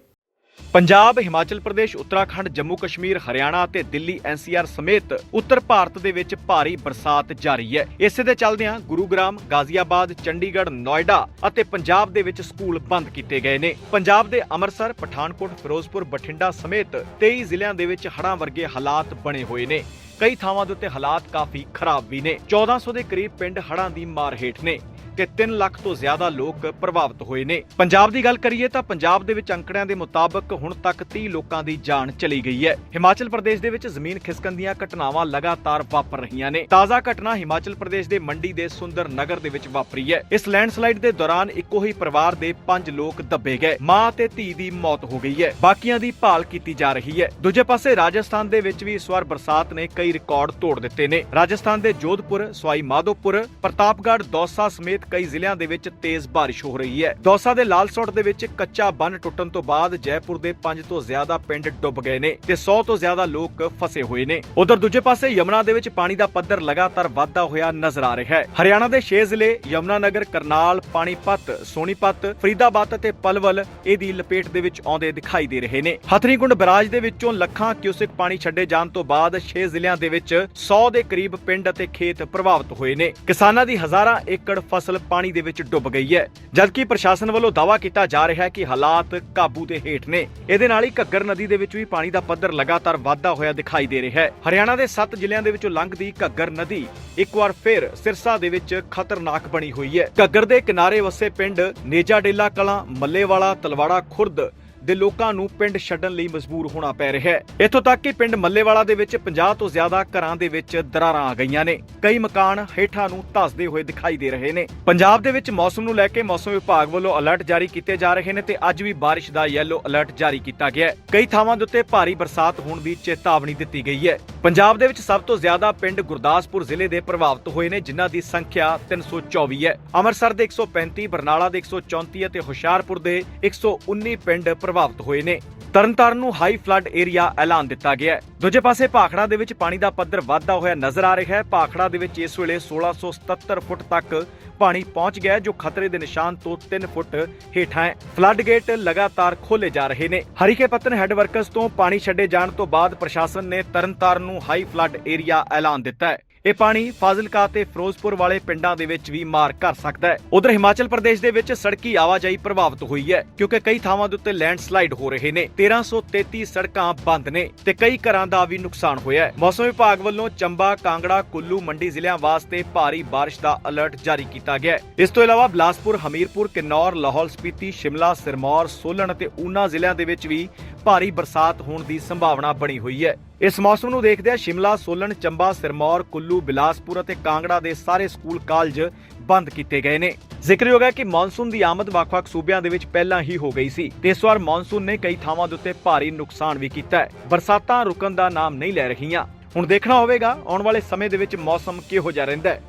ਪੰਜਾਬ, ਹਿਮਾਚਲ ਪ੍ਰਦੇਸ਼, ਉੱਤਰਾਖੰਡ, ਜੰਮੂ ਕਸ਼ਮੀਰ, ਹਰਿਆਣਾ ਅਤੇ ਦਿੱਲੀ ਐਨਸੀਆਰ ਸਮੇਤ ਉੱਤਰ ਭਾਰਤ ਦੇ ਵਿੱਚ ਭਾਰੀ ਬਰਸਾਤ ਜਾਰੀ ਹੈ। ਇਸੇ ਦੇ ਚੱਲਦਿਆਂ ਗੁਰੂਗ੍ਰਾਮ, ਗਾਜ਼ੀਆਬਾਦ, ਚੰਡੀਗੜ੍ਹ, ਨੋਇਡਾ ਅਤੇ ਪੰਜਾਬ ਦੇ ਵਿੱਚ ਸਕੂਲ ਬੰਦ ਕੀਤੇ ਗਏ ਨੇ। ਪੰਜਾਬ ਦੇ ਅੰਮ੍ਰਿਤਸਰ, ਪਠਾਨਕੋਟ, ਫਿਰੋਜ਼ਪੁਰ, ਬਠਿੰਡਾ ਸਮੇਤ 23 ਜ਼ਿਲ੍ਹਿਆਂ ਦੇ ਵਿੱਚ ਹੜ੍ਹਾਂ ਵਰਗੇ ਹਾਲਾਤ ਬਣੇ ਹੋਏ ਨੇ। ਕਈ ਥਾਵਾਂ ਦੇ ਉੱਤੇ ਹਾਲਾਤ ਕਾਫੀ ਖਰਾਬ ਵੀ ਨੇ। 1400 ਦੇ ਕਰੀਬ ਪਿੰਡ ਹੜ੍ਹਾਂ ਦੀ ਮਾਰ ਹੇਠ ਨੇ। ਤੇ 3 ਲੱਖ ਤੋਂ ਜ਼ਿਆਦਾ ਲੋਕ ਪ੍ਰਭਾਵਿਤ ਹੋਏ ਨੇ। ਪੰਜਾਬ ਦੀ ਗੱਲ ਕਰੀਏ ਤਾਂ ਪੰਜਾਬ ਦੇ ਵਿੱਚ ਅੰਕੜਿਆਂ ਦੇ ਮੁਤਾਬਕ ਹੁਣ ਤੱਕ 30 ਲੋਕਾਂ ਦੀ ਜਾਨ ਚਲੀ ਗਈ ਹੈ। ਹਿਮਾਚਲ ਪ੍ਰਦੇਸ਼ ਦੇ ਵਿੱਚ ਜ਼ਮੀਨ ਖਿਸਕਣ ਦੀਆਂ ਘਟਨਾਵਾਂ ਲਗਾਤਾਰ ਵਾਪਰ ਰਹੀਆਂ ਨੇ। ਤਾਜ਼ਾ ਘਟਨਾ ਹਿਮਾਚਲ ਪ੍ਰਦੇਸ਼ ਦੇ ਮੰਡੀ ਦੇ ਸੁੰਦਰ ਨਗਰ ਦੇ ਵਿੱਚ ਵਾਪਰੀ ਹੈ। ਇਸ ਲੈਂਡਸਲਾਈਡ ਦੇ ਦੌਰਾਨ ਇੱਕੋ ਹੀ ਪਰਿਵਾਰ ਦੇ 5 ਲੋਕ ਦੱਬੇ ਗਏ। ਮਾਂ ਤੇ ਧੀ ਦੀ ਮੌਤ ਹੋ ਗਈ ਹੈ। ਬਾਕੀਆਂ ਦੀ ਭਾਲ ਕੀਤੀ ਜਾ ਰਹੀ ਹੈ। ਦੂਜੇ ਪਾਸੇ ਰਾਜਸਥਾਨ ਦੇ ਵਿੱਚ ਵੀ ਇਸ ਵਾਰ ਬਰਸਾਤ ਨੇ ਕਈ ਰਿਕਾਰਡ ਤੋੜ ਦਿੱਤੇ ਨੇ। ਰਾਜਸਥਾਨ ਦੇ ਜੋਧਪੁਰ, ਸਵਾਈ ਮਾਧੋਪੁਰ, ਪ੍ਰਤਾਪਗੜ੍ਹ, ਦੌਸਾ ਸਮੇਤ ਕਈ ਜ਼ਿਲ੍ਹਿਆਂ ਦੇ ਵਿੱਚ ਤੇਜ਼ ਬਾਰਿਸ਼ ਹੋ ਰਹੀ ਹੈ। ਦੌਸਾ ਦੇ ਲਾਲਸੋਟ ਦੇ ਵਿੱਚ ਕੱਚਾ ਬੰਨ ਟੁੱਟਣ ਤੋਂ ਬਾਅਦ ਜੈਪੁਰ ਦੇ 5 ਤੋਂ ਜ਼ਿਆਦਾ ਪਿੰਡ ਡੁੱਬ ਗਏ ਨੇ ਤੇ 100 ਤੋਂ ਜ਼ਿਆਦਾ ਲੋਕ ਫਸੇ ਹੋਏ ਨੇ। ਉਧਰ ਦੂਜੇ ਪਾਸੇ ਯਮੁਨਾ ਦੇ ਵਿੱਚ ਪਾਣੀ ਦਾ ਪੱਧਰ ਲਗਾਤਾਰ ਵਧਦਾ ਹੋਇਆ ਨਜ਼ਰ ਆ ਰਿਹਾ ਹੈ। ਹਰਿਆਣਾ ਦੇ 6 ਜ਼ਿਲ੍ਹੇ ਯਮੁਨਾਨਗਰ ਕਰਨਾਲ, ਪਾਣੀਪਤ, ਸੋਨੀਪਤ, ਫਰੀਦਾਬਾਦ ਅਤੇ ਪਲਵਲ ਇਹਦੀ ਲਪੇਟ ਦੇ ਵਿੱਚ ਆਉਂਦੇ ਦਿਖਾਈ ਦੇ ਰਹੇ ਨੇ। ਹਥਨੀਕੁੰਡ ਬਰਾਜ ਦੇ ਵਿੱਚੋਂ ਲੱਖਾਂ ਕਿਊਸਿਕ ਪਾਣੀ ਛੱਡੇ ਜਾਣ ਤੋਂ ਬਾਅਦ 6 ਜ਼ਿਲ੍ਹਿਆਂ ਦੇ ਵਿੱਚ 100 ਦੇ ਕਰੀਬ ਪਿੰਡ ਅਤੇ ਖੇਤ ਪ੍ਰਭਾਵਿਤ ਹੋਏ ਨੇ। ਕਿਸਾਨਾਂ ਦੀ ਹਜ਼ਾਰਾਂ ਏਕੜ ਫਸਲ ਪਾਣੀ ਦੇ ਵਿੱਚ ਡੁੱਬ ਗਈ ਹੈ। ਜਦਕਿ ਪ੍ਰਸ਼ਾਸਨ ਵੱਲੋਂ ਦਾਅਵਾ ਕੀਤਾ ਜਾ ਰਿਹਾ ਹੈ ਕਿ ਹਾਲਾਤ ਕਾਬੂ ਦੇ ਹੇਠ ਨੇ। ਇਹਦੇ ਨਾਲ ਹੀ ਘੱਗਰ ਨਦੀ ਦੇ ਵਿੱਚ ਵੀ ਪਾਣੀ ਦਾ ਪੱਧਰ ਲਗਾਤਾਰ ਵਾਧਾ ਹੋਇਆ ਦਿਖਾਈ ਦੇ ਰਿਹਾ ਹੈ। ਹਰਿਆਣਾ ਦੇ 7 ਜ਼ਿਲ੍ਹਿਆਂ ਦੇ ਵਿੱਚੋਂ ਲੰਘਦੀ ਘੱਗਰ ਨਦੀ ਇੱਕ ਵਾਰ ਫਿਰ ਸਿਰਸਾ ਦੇ ਵਿੱਚ ਖਤਰਨਾਕ ਬਣੀ ਹੋਈ ਹੈ। ਘੱਗਰ ਦੇ ਕਿਨਾਰੇ ਵਸੇ ਪਿੰਡ ਨੇਜਾ ਡੇਲਾ ਕਲਾਂ, ਮੱਲੇਵਾਲਾ, ਤਲਵਾੜਾ, ਖੁਰਦ ਦੇ ਲੋਕਾਂ ਨੂੰ ਪਿੰਡ ਛੱਡਣ ਲਈ ਮਜਬੂਰ ਹੋਣਾ ਪੈ ਰਿਹਾ ਹੈ। ਇੱਥੋਂ ਤੱਕ ਕਿ ਪਿੰਡ ਮੱਲੇਵਾਲਾ ਦੇ ਵਿੱਚ 50 ਤੋਂ ਜ਼ਿਆਦਾ ਘਰਾਂ ਦੇ ਵਿੱਚ ਦਰਾਰਾਂ ਆ ਗਈਆਂ ਨੇ। ਕਈ ਮਕਾਨ ਹੇਠਾਂ ਨੂੰ ਧੱਸਦੇ ਹੋਏ ਦਿਖਾਈ ਦੇ ਰਹੇ ਨੇ। ਪੰਜਾਬ ਦੇ ਵਿੱਚ ਮੌਸਮ ਨੂੰ ਲੈ ਕੇ ਮੌਸਮ ਵਿਭਾਗ ਵੱਲੋਂ ਅਲਰਟ ਜਾਰੀ ਕੀਤੇ ਜਾ ਰਹੇ ਨੇ ਤੇ ਅੱਜ ਵੀ ਬਾਰਿਸ਼ ਦਾ ਯੈਲੋ ਅਲਰਟ ਜਾਰੀ ਕੀਤਾ ਗਿਆ ਹੈ। ਕਈ ਥਾਵਾਂ ਦੇ ਉੱਤੇ ਭਾਰੀ ਬਰਸਾਤ ਹੋਣ ਦੀ ਚੇਤਾਵਨੀ ਦਿੱਤੀ ਗਈ ਹੈ। ਪੰਜਾਬ ਦੇ ਵਿੱਚ ਸਭ ਤੋਂ ਜ਼ਿਆਦਾ ਪਿੰਡ ਗੁਰਦਾਸਪੁਰ ਜ਼ਿਲ੍ਹੇ ਦੇ ਪ੍ਰਭਾਵਿਤ ਹੋਏ ਨੇ, ਜਿਨ੍ਹਾਂ ਦੀ ਸੰਖਿਆ 324 ਹੈ। ਅੰਮ੍ਰਿਤਸਰ ਦੇ 135 ਬਰਨਾਲਾ ਦੇ 134 ਅਤੇ ਹੁਸ਼ਿਆਰਪੁਰ ਦੇ 119 ਪਿੰਡ ਪ੍ਰਭਾਵਿਤ ਹੋਏ ਨੇ। ਤਰਨਤਾਰਨ ਨੂੰ ਹਾਈ ਫਲੱਡ ਏਰੀਆ ਐਲਾਨ ਦਿੱਤਾ ਗਿਆ ਹੈ। ਦੂਜੇ ਪਾਸੇ ਭਾਖੜਾ ਦੇ ਵਿੱਚ ਪਾਣੀ ਦਾ ਪੱਧਰ ਵਧਦਾ ਹੋਇਆ ਨਜ਼ਰ ਆ ਰਿਹਾ ਹੈ। ਭਾਖੜਾ ਦੇ ਵਿੱਚ ਇਸ ਵੇਲੇ 1677 ਫੁੱਟ ਤੱਕ ਪਾਣੀ ਪਹੁੰਚ ਗਿਆ ਜੋ ਖਤਰੇ ਦੇ ਨਿਸ਼ਾਨ ਤੋਂ 3 ਫੁੱਟ ਹੇਠਾਂ ਹੈ। ਫਲੱਡ ਗੇਟ ਲਗਾਤਾਰ ਖੋਲੇ ਜਾ ਰਹੇ ਨੇ। ਹਰੀਕੇ ਪੱਤਨ ਹੈੱਡ ਵਰਕਸ ਤੋਂ ਪਾਣੀ ਛੱਡੇ ਜਾਣ ਤੋਂ ਬਾਅਦ ਪ੍ਰਸ਼ਾਸਨ ਨੇ ਤਰਨਤਾਰਨ ਨੂੰ ਹਾਈ ਫਲੱਡ ਏਰੀਆ ਐਲਾਨ ਦਿੱਤਾ ਹੈ। ਇਹ ਪਾਣੀ ਫਾਜ਼ਿਲਕਾ ਤੇ ਫਿਰੋਜ਼ਪੁਰ ਵਾਲੇ ਪਿੰਡਾਂ ਦੇ ਵਿੱਚ ਵੀ ਮਾਰ ਕਰ ਸਕਦਾ ਹੈ। ਉਧਰ ਹਿਮਾਚਲ ਪ੍ਰਦੇਸ਼ ਦੇ ਵਿੱਚ ਸੜਕੀ ਆਵਾਜਾਈ ਪ੍ਰਭਾਵਿਤ ਹੋਈ ਹੈ, ਕਿਉਂਕਿ ਕਈ ਥਾਵਾਂ ਦੇ ਉੱਤੇ ਲੈਂਡਸਲਾਈਡ ਹੋ ਰਹੇ ਨੇ। 1333 ਸੜਕਾਂ ਬੰਦ ਨੇ ਤੇ ਕਈ ਘਰਾਂ ਦਾ ਵੀ ਨੁਕਸਾਨ ਹੋਇਆ ਹੈ। ਮੌਸਮ ਵਿਭਾਗ ਵੱਲੋਂ ਚੰਬਾ, ਕਾਂਗੜਾ, ਕੁੱਲੂ, ਮੰਡੀ ਜ਼ਿਲ੍ਹਿਆਂ ਵਾਸਤੇ ਭਾਰੀ ਬਾਰਿਸ਼ ਦਾ ਅਲਰਟ ਜਾਰੀ ਕੀਤਾ ਗਿਆ ਹੈ। ਇਸ ਤੋਂ ਇਲਾਵਾ ਬਿਲਾਸਪੁਰ, ਹਮੀਰਪੁਰ, ਕਿਨੌਰ, ਲਾਹੌਲ ਸਪੀਤੀ, ਸ਼ਿਮਲਾ, ਸਿਰਮੌਰ ਸੋਲਨ ਅਤੇ ਊਨਾ ਜ਼ਿਲ੍ਹਿਆਂ ਦੇ ਵਿੱਚ ਵੀ ਭਾਰੀ ਬਰਸਾਤ ਹੋਣ ਦੀ ਸੰਭਾਵਨਾ ਬਣੀ ਹੋਈ ਹੈ। ਇਸ ਮੌਸਮ ਨੂੰ ਦੇਖਦਿਆਂ ਸ਼ਿਮਲਾ ਸੋਲਨ ਚੰਬਾ, ਸਿਰਮੌਰ, ਕੁੱਲੂ ਕੁੱਲੂ ਬਿਲਾਸਪੁਰ ਅਤੇ ਕਾਂਗੜਾ ਦੇ ਸਾਰੇ ਸਕੂਲ ਕਾਲਜ ਬੰਦ ਕੀਤੇ ਗਏ ਨੇ। ਜ਼ਿਕਰਯੋਗ ਹੈ ਕਿ ਮੌਨਸੂਨ ਦੀ ਆਮਦ ਵੱਖ-ਵੱਖ ਸੂਬਿਆਂ ਦੇ ਵਿੱਚ ਪਹਿਲਾਂ ਹੀ ਹੋ ਗਈ ਸੀ। ਤੇ ਇਸ ਵਾਰ ਮੌਨਸੂਨ ਨੇ ਕਈ ਥਾਵਾਂ ਦੇ ਉੱਤੇ ਭਾਰੀ ਨੁਕਸਾਨ ਵੀ ਕੀਤਾ ਹੈ। ਬਰਸਾਤਾਂ ਰੁਕਣ ਦਾ ਨਾਮ ਨਹੀਂ ਲੈ ਰਹੀਆਂ। ਹੁਣ ਦੇਖਣਾ ਹੋਵੇਗਾ, ਆਉਣ ਵਾਲੇ ਸਮੇਂ ਦੇ ਵਿੱਚ ਮੌਸਮ ਕਿਹੋ ਜਿਹਾ ਰਹਿੰਦਾ ਹੈ।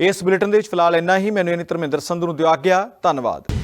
ਇਸ ਬੁਲੇਟਿਨ ਦੇ ਵਿੱਚ ਫਿਲਹਾਲ ਇੰਨਾ ਹੀ। ਮੈਨੂੰ ਯਾਨੀ ਧਰਮਿੰਦਰ ਸੰਧੂ ਨੂੰ ਦਿਓ ਆਗਿਆ। ਧੰਨਵਾਦ।